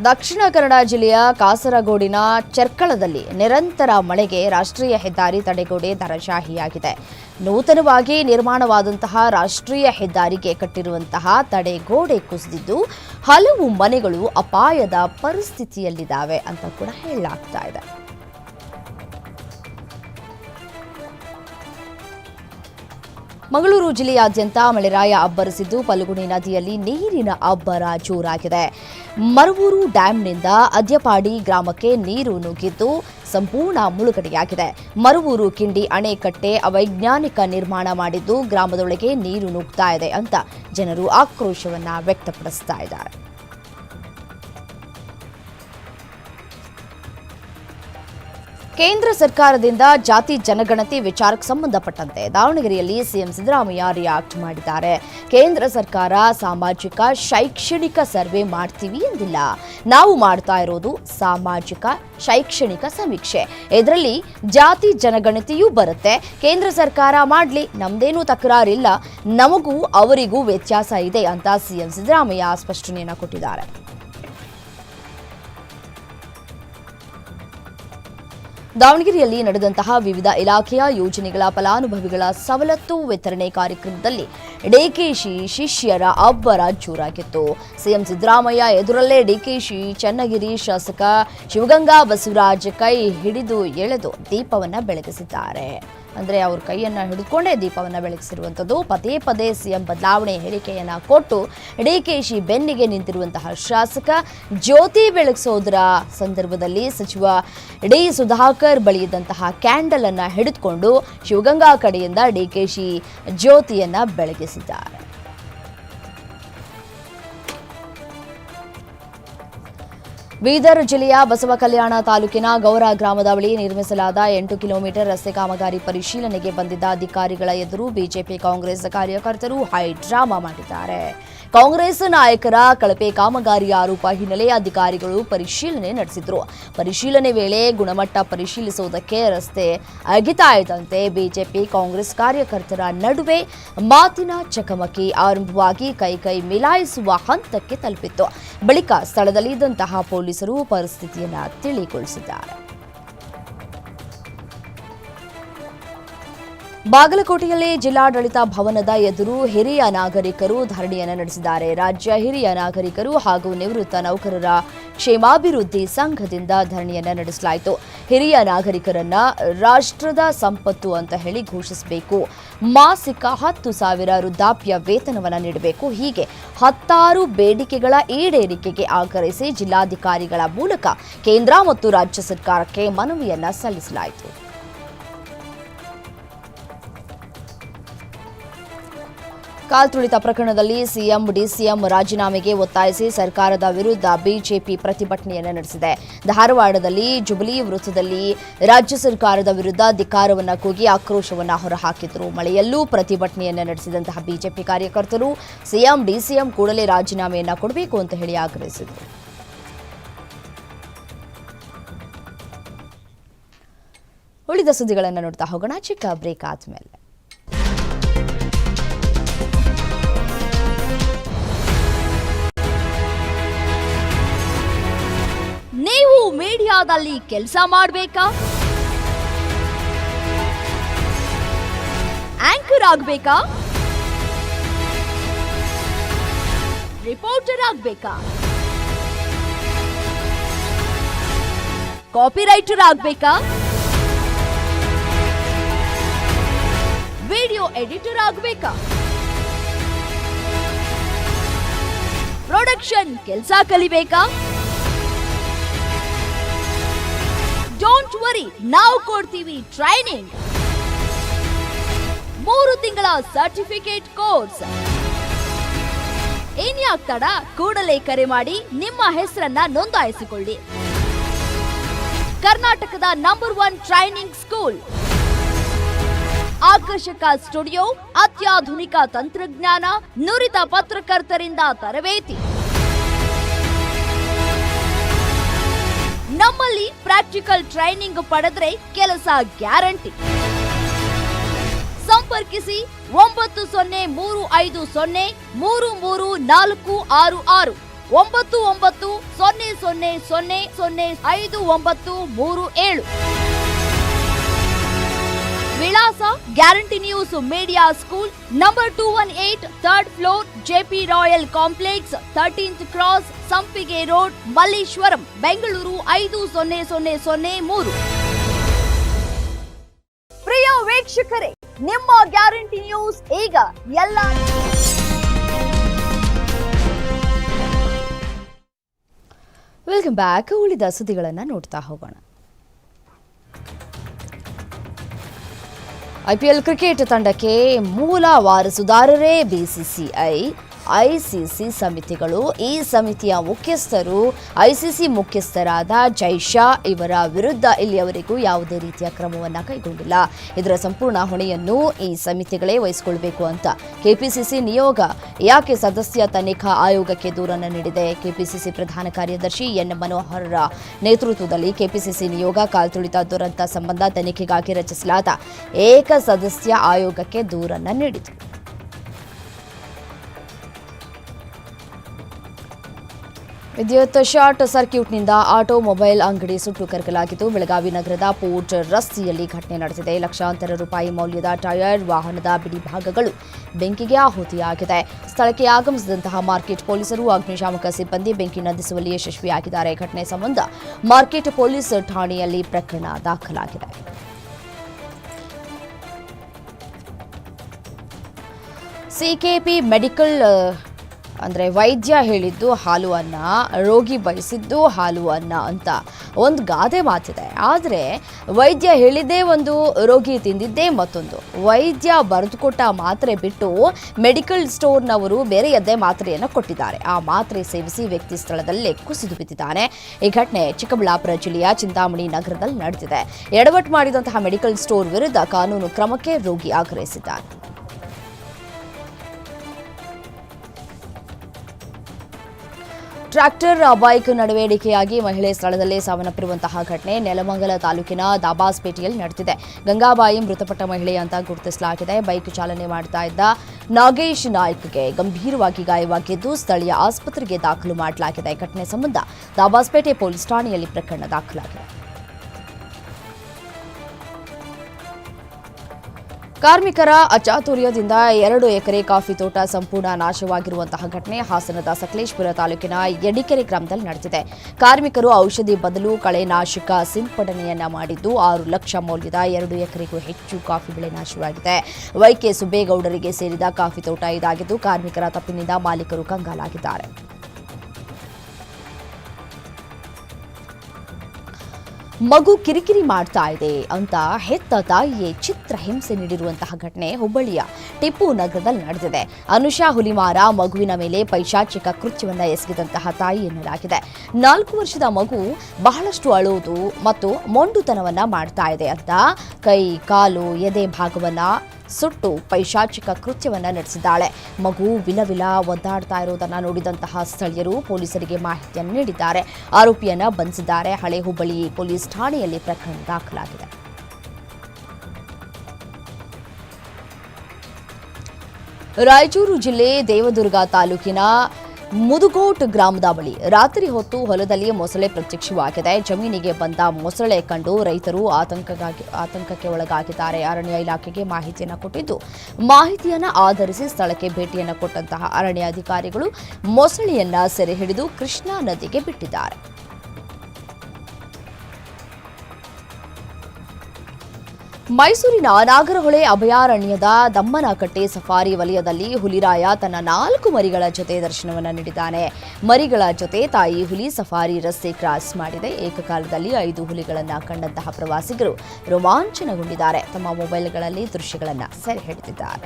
ದಕ್ಷಿಣ ಕನ್ನಡ ಜಿಲ್ಲೆಯ ಕಾಸರಗೋಡಿನ ಚರ್ಕಳದಲ್ಲಿ ನಿರಂತರ ಮಳೆಗೆ ರಾಷ್ಟ್ರೀಯ ಹೆದ್ದಾರಿ ತಡೆಗೋಡೆ ಧರಶಾಹಿಯಾಗಿದೆ ನೂತನವಾಗಿ ನಿರ್ಮಾಣವಾದಂತಹ ರಾಷ್ಟ್ರೀಯ ಹೆದ್ದಾರಿಗೆ ಕಟ್ಟಿರುವಂತಹ ತಡೆಗೋಡೆ ಕುಸಿದಿದ್ದು, ಹಲವು ಮನೆಗಳು ಅಪಾಯದ ಪರಿಸ್ಥಿತಿಯಲ್ಲಿದ್ದಾವೆ ಅಂತ ಕೂಡ ಹೇಳಲಾಗ್ತಾ ಇದೆ. ಮಂಗಳೂರು ಜಿಲ್ಲೆಯಾದ್ಯಂತ ಮಳೆರಾಯ ಅಬ್ಬರಿಸಿದ್ದು ಪಲುಗುಣಿ ನದಿಯಲ್ಲಿ ನೀರಿನ ಅಬ್ಬರ ಜೋರಾಗಿದೆ. ಮರವೂರು ಡ್ಯಾಂನಿಂದ ಅದ್ಯಪಾಡಿ ಗ್ರಾಮಕ್ಕೆ ನೀರು ನುಗ್ಗಿದ್ದು, ಸಂಪೂರ್ಣ ಮುಳುಗಡೆಯಾಗಿದೆ. ಮರವೂರು ಕಿಂಡಿ ಅಣೆಕಟ್ಟೆ ಅವೈಜ್ಞಾನಿಕ ನಿರ್ಮಾಣ ಮಾಡಿದ್ದು, ಗ್ರಾಮದೊಳಗೆ ನೀರು ನುಗ್ತಾ ಇದೆ ಅಂತ ಜನರು ಆಕ್ರೋಶವನ್ನ ವ್ಯಕ್ತಪಡಿಸ್ತಾ ಇದ್ದಾರೆ. ಕೇಂದ್ರ ಸರ್ಕಾರದಿಂದ ಜಾತಿ ಜನಗಣತಿ ವಿಚಾರಕ್ಕೆ ಸಂಬಂಧಪಟ್ಟಂತೆ ದಾವಣಗೆರೆಯಲ್ಲಿ ಸಿಎಂ ಸಿದ್ದರಾಮಯ್ಯ ರಿಯಾಕ್ಟ್ ಮಾಡಿದ್ದಾರೆ. ಕೇಂದ್ರ ಸರ್ಕಾರ ಸಾಮಾಜಿಕ ಶೈಕ್ಷಣಿಕ ಸರ್ವೆ ಮಾಡ್ತೀವಿ ಎಂದಿಲ್ಲ. ನಾವು ಮಾಡ್ತಾ ಇರೋದು ಸಾಮಾಜಿಕ ಶೈಕ್ಷಣಿಕ ಸಮೀಕ್ಷೆ. ಇದರಲ್ಲಿ ಜಾತಿ ಜನಗಣತಿಯೂ ಬರುತ್ತೆ. ಕೇಂದ್ರ ಸರ್ಕಾರ ಮಾಡಲಿ, ನಮ್ದೇನೂ ತಕರಾರಿಲ್ಲ. ನಮಗೂ ಅವರಿಗೂ ವ್ಯತ್ಯಾಸ ಇದೆ ಅಂತ ಸಿಎಂ ಸಿದ್ದರಾಮಯ್ಯ ಸ್ಪಷ್ಟನೆಯನ್ನು ಕೊಟ್ಟಿದ್ದಾರೆ. ದಾವಣಗೆರೆಯಲ್ಲಿ ನಡೆದಂತಹ ವಿವಿಧ ಇಲಾಖೆಯ ಯೋಜನೆಗಳ ಫಲಾನುಭವಿಗಳ ಸವಲತ್ತು ವಿತರಣೆ ಕಾರ್ಯಕ್ರಮದಲ್ಲಿ ಡಿಕೆಶಿ ಶಿಷ್ಯರ ಅಬ್ಬರ ಜೋರಾಗಿತ್ತು. ಸಿಎಂ ಸಿದ್ದರಾಮಯ್ಯ ಎದುರಲ್ಲೇ ಡಿಕೆಶಿ ಚನ್ನಗಿರಿ ಶಾಸಕ ಶಿವಗಂಗಾ ಬಸವರಾಜ್ ಕೈ ಹಿಡಿದು ಎಳೆದು ದೀಪವನ್ನು ಬೆಳಗಿಸಿದ್ದಾರೆ. ಅಂದ್ರೆ ಅವ್ರ ಕೈಯನ್ನು ಹಿಡಿದುಕೊಂಡೇ ದೀಪವನ್ನು ಬೆಳಗಿಸಿರುವಂಥದ್ದು. ಪದೇ ಪದೇ ಸಿಎಂ ಬದಲಾವಣೆ ಹೇಳಿಕೆಯನ್ನು ಕೊಟ್ಟು ಡಿ ಡಿಕೆಶಿ ಬೆನ್ನಿಗೆ ನಿಂತಿರುವಂತಹ ಶಾಸಕ ಜ್ಯೋತಿ ಬೆಳಗಿಸೋದರ ಸಂದರ್ಭದಲ್ಲಿ ಸಚಿವ ಡಿ ಸುಧಾಕರ್ ಬಳಿ ಇದ್ದಂತಹ ಕ್ಯಾಂಡಲ್ ಅನ್ನ ಹಿಡಿದುಕೊಂಡು ಶಿವಗಂಗಾ ಕಡೆಯಿಂದ ಡಿ ಡಿಕೆಶಿ ಜ್ಯೋತಿಯನ್ನು ಬೆಳಗಿಸಿದ್ದಾರೆ. ಬೀದರ್ ಜಿಲ್ಲೆಯ ಬಸವ ಕಲ್ಯಾಣ ತಾಲೂಕಿನ ಗೌರ ಗ್ರಾಮದ ಬಳಿ ನಿರ್ಮಿಸಲಾದ ಎಂಟು ಕಿಲೋಮೀಟರ್ ರಸ್ತೆ ಕಾಮಗಾರಿ ಪರಿಶೀಲನೆಗೆ ಬಂದಿದ್ದ ಅಧಿಕಾರಿಗಳ ಎದುರು ಬಿಜೆಪಿ ಕಾಂಗ್ರೆಸ್ ಕಾರ್ಯಕರ್ತರು ಹೈ ಡ್ರಾಮಾ ಮಾಡಿದ್ದಾರೆ. ಕಾಂಗ್ರೆಸ್ ನಾಯಕರ ಕಳಪೆ ಕಾಮಗಾರಿ ಆರೋಪ ಹಿನ್ನೆಲೆ ಅಧಿಕಾರಿಗಳು ಪರಿಶೀಲನೆ ನಡೆಸಿದ್ರು. ಪರಿಶೀಲನೆ ವೇಳೆ ಗುಣಮಟ್ಟ ಪರಿಶೀಲಿಸುವುದಕ್ಕೆ ರಸ್ತೆ ಅಗಿತಾಯದಂತೆ ಬಿಜೆಪಿ ಕಾಂಗ್ರೆಸ್ ಕಾರ್ಯಕರ್ತರ ನಡುವೆ ಮಾತಿನ ಚಕಮಕಿ ಆರಂಭವಾಗಿ ಕೈ ಕೈ ಮಿಲಾಯಿಸುವ ಹಂತಕ್ಕೆ ತಲುಪಿತ್ತು. ಬಳಿಕ ಸ್ಥಳದಲ್ಲಿ ಇದ್ದಂತಹ ಪೊಲೀಸರು ಪರಿಸ್ಥಿತಿಯನ್ನು ತಿಳಿಗೊಳಿಸಿದ್ದಾರೆ. ಬಾಗಲಕೋಟೆಯಲ್ಲಿ ಜಿಲ್ಲಾಡಳಿತ ಭವನದ ಎದುರು ಹಿರಿಯ ನಾಗರಿಕರು ಧರಣಿಯನ್ನು ನಡೆಸಿದ್ದಾರೆ. ರಾಜ್ಯ ಹಿರಿಯ ನಾಗರಿಕರು ಹಾಗೂ ನಿವೃತ್ತ ನೌಕರರ ಕ್ಷೇಮಾಭಿವೃದ್ಧಿ ಸಂಘದಿಂದ ಧರಣಿಯನ್ನು ನಡೆಸಲಾಯಿತು. ಹಿರಿಯ ನಾಗರಿಕರನ್ನ ರಾಷ್ಟ್ರದ ಸಂಪತ್ತು ಅಂತ ಹೇಳಿ ಘೋಷಿಸಬೇಕು. ಮಾಸಿಕ ಹತ್ತು ಸಾವಿರ ವೃದ್ಧಾಪ್ಯ ವೇತನವನ್ನು ನೀಡಬೇಕು. ಹೀಗೆ ಹತ್ತಾರು ಬೇಡಿಕೆಗಳ ಈಡೇರಿಕೆಗೆ ಆಗ್ರಹಿಸಿ ಜಿಲ್ಲಾಧಿಕಾರಿಗಳ ಮೂಲಕ ಕೇಂದ್ರ ಮತ್ತು ರಾಜ್ಯ ಸರ್ಕಾರಕ್ಕೆ ಮನವಿಯನ್ನ ಸಲ್ಲಿಸಲಾಯಿತು. ಕಾಲ್ತುಳಿತ ಪ್ರಕರಣದಲ್ಲಿ ಸಿಎಂ, ಡಿಸಿಎಂ ರಾಜೀನಾಮೆಗೆ ಒತ್ತಾಯಿಸಿ ಸರ್ಕಾರದ ವಿರುದ್ಧ ಬಿಜೆಪಿ ಪ್ರತಿಭಟನೆಯನ್ನು ನಡೆಸಿದೆ. ಧಾರವಾಡದಲ್ಲಿ ಜುಬಿಲಿ ವೃತ್ತದಲ್ಲಿ ರಾಜ್ಯ ಸರ್ಕಾರದ ವಿರುದ್ಧ ಧಿಕ್ಕಾರವನ್ನು ಕೂಗಿ ಆಕ್ರೋಶವನ್ನು ಹೊರಹಾಕಿದ್ರು. ಮಳೆಯಲ್ಲೂ ಪ್ರತಿಭಟನೆಯನ್ನು ನಡೆಸಿದಂತಹ ಬಿಜೆಪಿ ಕಾರ್ಯಕರ್ತರು ಸಿಎಂ, ಡಿಸಿಎಂ ಕೂಡಲೇ ರಾಜೀನಾಮೆಯನ್ನು ಕೊಡಬೇಕು ಅಂತ ಹೇಳಿ ಆಗ್ರಹಿಸಿದರು. ಉಳಿದ ಸುದ್ದಿಗಳನ್ನು ನೋಡ್ತಾ ಹೋಗೋಣ. ಚಿಕ್ಕ ಬ್ರೇಕ್ ಆದ್ಮೇಲೆ. ಮೀಡಿಯಾದಲ್ಲಿ ಕೆಲಸ ಮಾಡಬೇಕಾ anchor ಆಗ್ಬೇಕಾ reporter ಆಗ್ಬೇಕಾ copy writer ಆಗ್ಬೇಕಾ video editor ಆಗ್ಬೇಕಾ production ಕೆಲಸ ಕಲಿಬೇಕಾ ಡೋಂಟ್ ನಾವು ಕೊಡ್ತೀವಿ ಟ್ರೈನಿಂಗ್ ಮೂರು ತಿಂಗಳ ಸರ್ಟಿಫಿಕೇಟ್ ಕೋರ್ಸ್ ಇನ್ಯಾಕ್ ತಡ? ಕೂಡಲೇ ಕರೆ ಮಾಡಿ ನಿಮ್ಮ ಹೆಸರನ್ನ ನೋಂದಾಯಿಸಿಕೊಳ್ಳಿ. ಕರ್ನಾಟಕದ ನಂಬರ್ ಒನ್ ಟ್ರೈನಿಂಗ್ ಸ್ಕೂಲ್ ಆಕರ್ಷಕ ಸ್ಟುಡಿಯೋ, ಅತ್ಯಾಧುನಿಕ ತಂತ್ರಜ್ಞಾನ, ನುರಿತ ಪತ್ರಕರ್ತರಿಂದ ತರಬೇತಿ. ನಮ್ಮಲ್ಲಿ ಪ್ರಾಕ್ಟಿಕಲ್ ಟ್ರೈನಿಂಗ್ ಪಡೆದ್ರೆ ಕೆಲಸ ಗ್ಯಾರಂಟಿ ಸಂಪರ್ಕಿಸಿ ಒಂಬತ್ತು ಸೊನ್ನೆ ಮೂರು ಐದು ಸೊನ್ನೆ ಮೂರು ಮೂರು ನಾಲ್ಕು ಆರು ಆರು. ಒಂಬತ್ತು ಒಂಬತ್ತು ಸೊನ್ನೆ ಸೊನ್ನೆ ಸೊನ್ನೆ ಸೊನ್ನೆ ಐದು ಒಂಬತ್ತು ಮೂರು ಏಳು. ವಿಳಾಸ guarantee news media school number two one eight third floor JP royal complex thirteenth cross Sampige road Malleshwaram, Bengaluru ಐದು ಸೊನ್ನೆ ಸೊನ್ನೆ ಸೊನ್ನೆ ಮೂರು. ಪ್ರಿಯ ವೀಕ್ಷಕರೇ, ನಿಮ್ಮ ಗ್ಯಾರಂಟಿ ನ್ಯೂಸ್ ಈಗ ಎಲ್ಲ ವೆಲ್ಕಮ್ ಬ್ಯಾಕ್ ಉಳಿದ ಸುದ್ದಿಗಳನ್ನು ನೋಡ್ತಾ ಹೋಗೋಣ. ಐಪಿಎಲ್ ಕ್ರಿಕೆಟ್ ತಂಡಕ್ಕೆ ಮೂಲ ವಾರಸುದಾರರೇ ಬಿಸಿಸಿಐ. ಐಸಿಸಿ ಸಮಿತಿಗಳು, ಈ ಸಮಿತಿಯ ಮುಖ್ಯಸ್ಥರು, ಐಸಿಸಿ ಮುಖ್ಯಸ್ಥರಾದ ಜೈಶಾ ಇವರ ವಿರುದ್ಧ ಇಲ್ಲಿಯವರೆಗೂ ಯಾವುದೇ ರೀತಿಯ ಕ್ರಮವನ್ನು ಕೈಗೊಂಡಿಲ್ಲ. ಇದರ ಸಂಪೂರ್ಣ ಹೊಣೆಯನ್ನು ಈ ಸಮಿತಿಗಳೇ ವಹಿಸಿಕೊಳ್ಬೇಕು ಅಂತ ಕೆಪಿಸಿಸಿ ನಿಯೋಗ. ಯಾಕೆ ಸದಸ್ಯ ತನಿಖಾ ಆಯೋಗಕ್ಕೆ ದೂರನ್ನು ನೀಡಿದೆ? ಕೆಪಿಸಿಸಿ ಪ್ರಧಾನ ಕಾರ್ಯದರ್ಶಿ ಎನ್. ಮನೋಹರ್ ನೇತೃತ್ವದಲ್ಲಿ ಕೆಪಿಸಿಸಿ ನಿಯೋಗ ಕಾಲ್ತುಳಿತ ದುರಂತ ಸಂಬಂಧ ತನಿಖೆಗಾಗಿ ರಚಿಸಲಾದ ಏಕ ಸದಸ್ಯ ಆಯೋಗಕ್ಕೆ ದೂರನ್ನು ನೀಡಿತು ವಿದ್ಯುತ್ ಶಾರ್ಟ್ ಸರ್ಕ್ಯೂಟ್ನಿಂದ ಆಟೋಮೊಬೈಲ್ ಅಂಗಡಿ ಸುಟ್ಟು ಕರಕಲಾಗಿದ್ದು, ಬೆಳಗಾವಿ ನಗರದ ಪೋರ್ಟ್ ರಸ್ತೆಯಲ್ಲಿ ಘಟನೆ ನಡೆದಿದೆ. ಲಕ್ಷಾಂತರ ರೂಪಾಯಿ ಮೌಲ್ಯದ ಟೈರ್ ವಾಹನದ ಬಿಡಿ ಭಾಗಗಳು ಬೆಂಕಿಗೆ ಆಹುತಿಯಾಗಿದೆ. ಸ್ಥಳಕ್ಕೆ ಆಗಮಿಸಿದಂತಹ ಮಾರ್ಕೆಟ್ ಪೊಲೀಸರು, ಅಗ್ನಿಶಾಮಕ ಸಿಬ್ಬಂದಿ ಬೆಂಕಿ ನಂದಿಸುವಲ್ಲಿ ಯಶಸ್ವಿಯಾಗಿದ್ದಾರೆ. ಘಟನೆ ಸಂಬಂಧ ಮಾರ್ಕೆಟ್ ಪೊಲೀಸ್ ಠಾಣೆಯಲ್ಲಿ ಪ್ರಕರಣ ದಾಖಲಾಗಿದೆ. ಸಿಕೆಪಿ ಮೆಡಿಕಲ್ ಅಂದರೆ ವೈದ್ಯ ಹೇಳಿದ್ದು ಹಾಲು ಅನ್ನ, ರೋಗಿ ಬಯಸಿದ್ದು ಹಾಲು ಅನ್ನ ಅಂತ ಒಂದು ಗಾದೆ ಮಾತಿದೆ. ಆದರೆ ವೈದ್ಯ ಹೇಳಿದ್ದೇ ಒಂದು, ರೋಗಿ ತಿಂದಿದ್ದೇ ಮತ್ತೊಂದು. ವೈದ್ಯ ಬರೆದುಕೊಟ್ಟ ಮಾತ್ರೆ ಬಿಟ್ಟು ಮೆಡಿಕಲ್ ಸ್ಟೋರ್ನವರು ಬೇರೆಯದ್ದೇ ಮಾತ್ರೆಯನ್ನು ಕೊಟ್ಟಿದ್ದಾರೆ. ಆ ಮಾತ್ರೆ ಸೇವಿಸಿ ವ್ಯಕ್ತಿ ಸ್ಥಳದಲ್ಲೇ ಕುಸಿದು ಬಿದ್ದಿದ್ದಾನೆ. ಈ ಘಟನೆ ಚಿಕ್ಕಬಳ್ಳಾಪುರ ಜಿಲ್ಲೆಯ ಚಿಂತಾಮಣಿ ನಗರದಲ್ಲಿ ನಡೆದಿದೆ. ಎಡವಟ್ಟು ಮಾಡಿದಂತಹ ಮೆಡಿಕಲ್ ಸ್ಟೋರ್ ವಿರುದ್ಧ ಕಾನೂನು ಕ್ರಮಕ್ಕೆ ರೋಗಿ ಆಗ್ರಹಿಸಿದ್ದಾನೆ ಟ್ರ್ಯಾಕ್ಟರ್ ಬೈಕ್ ನಡವೇಡಿಕೆಯಾಗಿ ಮಹಿಳೆ ಸ್ಥಳದಲ್ಲೇ ಸಾವನ್ನಪ್ಪಿರುವಂತಹ ಘಟನೆ ನೆಲಮಂಗಲ ತಾಲೂಕಿನ ದಾಬಾಸ್ಪೇಟೆಯಲ್ಲಿ ನಡೆದಿದೆ. ಗಂಗಾಬಾಯಿ ಮೃತಪಟ್ಟ ಮಹಿಳೆ ಅಂತ ಗುರುತಿಸಲಾಗಿದೆ. ಬೈಕ್ ಚಾಲನೆ ಮಾಡ್ತಾ ಇದ್ದ ನಾಗೇಶ್ ನಾಯ್ಕ್ಗೆ ಗಂಭೀರವಾಗಿ ಗಾಯವಾಗಿದ್ದು ಸ್ಥಳೀಯ ಆಸ್ಪತ್ರೆಗೆ ದಾಖಲು ಮಾಡಲಾಗಿದೆ. ಘಟನೆ ಸಂಬಂಧ ದಾಬಾಸ್ಪೇಟೆ ಪೊಲೀಸ್ ಠಾಣೆಯಲ್ಲಿ ಪ್ರಕರಣ ದಾಖಲಾಗಿದೆ. ಕಾರ್ಮಿಕರ ಅಚಾತುರ್ಯದಿಂದ ಎರಡು ಎಕರೆ ಕಾಫಿ ತೋಟ ಸಂಪೂರ್ಣ ನಾಶವಾಗಿರುವಂತಹ ಘಟನೆ ಹಾಸನದ ಸಕಲೇಶ್ಪುರ ತಾಲೂಕಿನ ಯಡಿಕೆರೆ ಗ್ರಾಮದಲ್ಲಿ ನಡೆದಿದೆ. ಕಾರ್ಮಿಕರು ಔಷಧಿ ಬದಲು ಕಳೆನಾಶಕ ಸಿಂಪಡಣೆಯನ್ನ ಮಾಡಿದ್ದು ಆರು ಲಕ್ಷ ಮೌಲ್ಯದ ಎರಡು ಎಕರೆಗೂ ಹೆಚ್ಚು ಕಾಫಿ ಬೆಳೆ ನಾಶವಾಗಿದೆ. ವೈಕೆ ಸುಬ್ಬೇಗೌಡರಿಗೆ ಸೇರಿದ ಕಾಫಿ ತೋಟ ಇದಾಗಿದ್ದು ಕಾರ್ಮಿಕರ ತಪ್ಪಿನಿಂದ ಮಾಲೀಕರು ಕಂಗಾಲಾಗಿದ್ದಾರೆ. ಮಗು ಕಿರಿಕಿರಿ ಮಾಡ್ತಾ ಇದೆ ಅಂತ ಹೆತ್ತ ತಾಯಿಯೇ ಚಿತ್ರ ಹಿಂಸೆ ನೀಡಿರುವಂತಹ ಘಟನೆ ಹುಬ್ಬಳ್ಳಿಯ ಟಿಪ್ಪು ನಗರದಲ್ಲಿ ನಡೆದಿದೆ. ಅನುಷಾ ಹುಲಿಮಾರ ಮಗುವಿನ ಮೇಲೆ ಪೈಶಾಚಿಕ ಕೃತ್ಯವನ್ನು ಎಸಗಿದಂತಹ ತಾಯಿ ಎನ್ನಲಾಗಿದೆ. ನಾಲ್ಕು ವರ್ಷದ ಮಗು ಬಹಳಷ್ಟು ಅಳುವುದು ಮತ್ತು ಮೊಂಡುತನವನ್ನ ಮಾಡ್ತಾ ಇದೆ ಅಂತ ಕೈ, ಕಾಲು, ಎದೆ ಭಾಗವನ್ನ ಸುಟ್ಟು ಪೈಶಾಚಿಕ ಕೃತ್ಯವನ್ನ ನಡೆಸಿದ್ದಾಳೆ. ಮಗು ವಿಲವಿಲ ಒದ್ದಾಡ್ತಾ ಇರೋದನ್ನ ನೋಡಿದಂತಹ ಸ್ಥಳೀಯರು ಪೊಲೀಸರಿಗೆ ಮಾಹಿತಿಯನ್ನು ನೀಡಿದ್ದಾರೆ. ಆರೋಪಿಯನ್ನ ಬಂಧಿಸಿದ್ದಾರೆ. ಹಳೆ ಹುಬ್ಬಳ್ಳಿ ಪೊಲೀಸ್ ಠಾಣೆಯಲ್ಲಿ ಪ್ರಕರಣ ದಾಖಲಾಗಿದೆ. ರಾಯಚೂರು ಜಿಲ್ಲೆ ದೇವದುರ್ಗ ತಾಲೂಕಿನ ಮುದುಗೋಟ್ ಗ್ರಾಮದ ಬಳಿ ರಾತ್ರಿ ಹೊತ್ತು ಹೊಲದಲ್ಲಿ ಮೊಸಳೆ ಪ್ರತ್ಯಕ್ಷವಾಗಿದೆ. ಜಮೀನಿಗೆ ಬಂದ ಮೊಸಳೆ ಕಂಡು ರೈತರು ಆತಂಕಗಾಗಿ ಆತಂಕಕ್ಕೆ ಒಳಗಾಗಿದ್ದಾರೆ. ಅರಣ್ಯ ಇಲಾಖೆಗೆ ಮಾಹಿತಿಯನ್ನು ಕೊಟ್ಟಿದ್ದು, ಮಾಹಿತಿಯನ್ನು ಆಧರಿಸಿ ಸ್ಥಳಕ್ಕೆ ಭೇಟಿಯನ್ನು ಕೊಟ್ಟಂತಹ ಅರಣ್ಯ ಅಧಿಕಾರಿಗಳು ಮೊಸಳೆಯನ್ನ ಸೆರೆ ಹಿಡಿದು ಕೃಷ್ಣಾ ನದಿಗೆ ಬಿಟ್ಟಿದ್ದಾರೆ. ಮೈಸೂರಿನ ನಾಗರಹೊಳೆ ಅಭಯಾರಣ್ಯದ ದಮ್ಮನಕಟ್ಟೆ ಸಫಾರಿ ವಲಯದಲ್ಲಿ ಹುಲಿರಾಯ ತನ್ನ ನಾಲ್ಕು ಮರಿಗಳ ಜೊತೆ ದರ್ಶನವನ್ನು ನೀಡಿದ್ದಾನೆ. ಮರಿಗಳ ಜೊತೆ ತಾಯಿ ಹುಲಿ ಸಫಾರಿ ರಸ್ತೆ ಕ್ರಾಸ್ ಮಾಡಿದೆ. ಏಕಕಾಲದಲ್ಲಿ ಐದು ಹುಲಿಗಳನ್ನು ಕಂಡಂತಹ ಪ್ರವಾಸಿಗರು ರೋಮಾಂಚನಗೊಂಡಿದ್ದಾರೆ. ತಮ್ಮ ಮೊಬೈಲ್ಗಳಲ್ಲಿ ದೃಶ್ಯಗಳನ್ನು ಸೆರೆ ಹಿಡಿದಿದ್ದಾರೆ.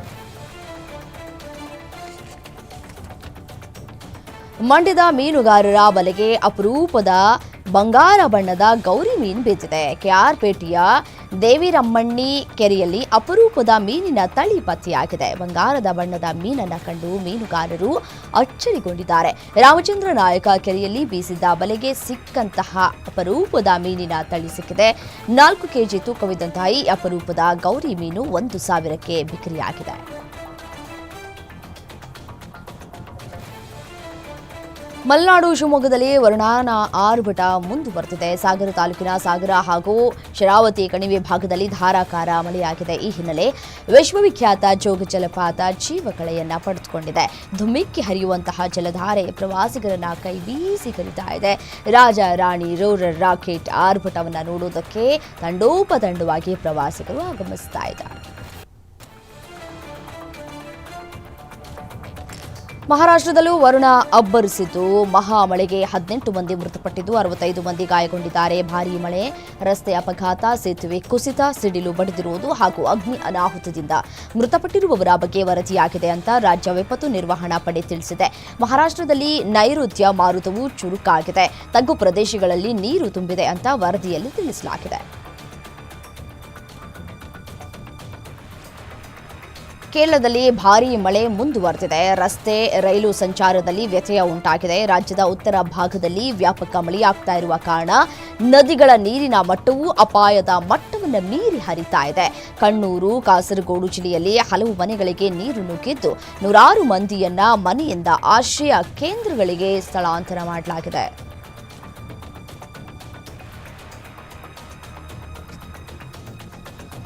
ಮಂಡ್ಯದ ಮೀನುಗಾರರ ಬಲೆಗೆ ಅಪರೂಪದ ಬಂಗಾರ ಬಣ್ಣದ ಗೌರಿ ಮೀನು ಬಿದ್ದಿದೆ. ಕೆಆರ್ಪೇಟೆಯ ದೇವಿರಮ್ಮಣ್ಣಿ ಕೆರೆಯಲ್ಲಿ ಅಪರೂಪದ ಮೀನಿನ ತಳಿ ಪತ್ತೆಯಾಗಿದೆ. ಬಂಗಾರದ ಬಣ್ಣದ ಮೀನನ್ನ ಕಂಡು ಮೀನುಗಾರರು ಅಚ್ಚರಿಗೊಂಡಿದ್ದಾರೆ. ರಾಮಚಂದ್ರ ನಾಯಕ ಕೆರೆಯಲ್ಲಿ ಬೀಸಿದ್ದ ಬಲೆಗೆ ಸಿಕ್ಕಂತಹ ಅಪರೂಪದ ಮೀನಿನ ತಳಿ ಸಿಕ್ಕಿದೆ. ನಾಲ್ಕು ಕೆಜಿ ತೂಕವಿದ್ದಂತಹ ಈ ಅಪರೂಪದ ಗೌರಿ ಮೀನು ಒಂದು ಸಾವಿರಕ್ಕೆ ಬಿಕ್ರಿಯಾಗಿದೆ. ಮಲೆನಾಡು ಶಿವಮೊಗ್ಗದಲ್ಲಿ ವರುಣಾನ ಆರ್ಭಟ ಮುಂದುವರೆದಿದೆ. ಸಾಗರ ತಾಲೂಕಿನ ಸಾಗರ ಹಾಗೂ ಶರಾವತಿ ಕಣಿವೆ ಭಾಗದಲ್ಲಿ ಧಾರಾಕಾರ ಮಳೆಯಾಗಿದೆ. ಈ ಹಿನ್ನೆಲೆ ವಿಶ್ವವಿಖ್ಯಾತ ಜೋಗ ಜಲಪಾತ ಜೀವಕಳೆಯನ್ನ ಪಡೆದುಕೊಂಡಿದೆ. ಧುಮ್ಮಿಕ್ಕಿ ಹರಿಯುವಂತಹ ಜಲಧಾರೆ ಪ್ರವಾಸಿಗರನ್ನ ಕೈ ಬೀಸಿ ಕರೀತಾ ಇದೆ. ರಾಜ, ರಾಣಿ, ರೋರರ್ ರಾಕೆಟ್ ಆರ್ಭಟವನ್ನು ನೋಡುವುದಕ್ಕೆ ತಂಡೋಪತಂಡವಾಗಿ ಪ್ರವಾಸಿಗರು ಆಗಮಿಸ್ತಾ ಇದ್ದಾರೆ. ಮಹಾರಾಷ್ಟ್ರದಲ್ಲೂ ವರುಣ ಅಬ್ಬರಿಸಿದ್ದು. ಮಹಾ ಮಳೆಗೆ ಹದಿನೆಂಟು ಮಂದಿ ಮೃತಪಟ್ಟಿದ್ದು, ಅರವತ್ತೈದು ಮಂದಿ ಗಾಯಗೊಂಡಿದ್ದಾರೆ. ಭಾರೀ ಮಳೆ, ರಸ್ತೆ ಅಪಘಾತ, ಸೇತುವೆ ಕುಸಿತ, ಸಿಡಿಲು ಬಡಿದಿರುವುದು ಹಾಗೂ ಅಗ್ನಿ ಅನಾಹುತದಿಂದ ಮೃತಪಟ್ಟಿರುವವರ ಬಗ್ಗೆ ವರದಿಯಾಗಿದೆ ಅಂತ ರಾಜ್ಯ ವಿಪತ್ತು ನಿರ್ವಹಣಾ ಪಡೆ ತಿಳಿಸಿದೆ. ಮಹಾರಾಷ್ಟ್ರದಲ್ಲಿ ನೈಋತ್ಯ ಮಾರುತವು ಚುರುಕಾಗಿದೆ. ತಗ್ಗು ಪ್ರದೇಶಗಳಲ್ಲಿ ನೀರು ತುಂಬಿದೆ ಅಂತ ವರದಿಯಲ್ಲಿ ತಿಳಿಸಲಾಗಿದೆ. ಕೇರಳದಲ್ಲಿ ಭಾರೀ ಮಳೆ ಮುಂದುವರೆದಿದೆ. ರಸ್ತೆ, ರೈಲು ಸಂಚಾರದಲ್ಲಿ ವ್ಯತ್ಯಯ ಉಂಟಾಗಿದೆ. ರಾಜ್ಯದ ಉತ್ತರ ಭಾಗದಲ್ಲಿ ವ್ಯಾಪಕ ಮಳೆಯಾಗ್ತಾ ಇರುವ ಕಾರಣ ನದಿಗಳ ನೀರಿನ ಮಟ್ಟವು ಅಪಾಯದ ಮಟ್ಟವನ್ನು ಮೀರಿ ಹರಿತಾ ಇದೆ. ಕಣ್ಣೂರು, ಕಾಸರಗೋಡು ಜಿಲ್ಲೆಯಲ್ಲಿ ಹಲವು ಮನೆಗಳಿಗೆ ನೀರು ನುಗ್ಗಿದ್ದು ನೂರಾರು ಮಂದಿಯನ್ನ ಮನೆಯಿಂದ ಆಶ್ರಯ ಕೇಂದ್ರಗಳಿಗೆ ಸ್ಥಳಾಂತರ ಮಾಡಲಾಗಿದೆ.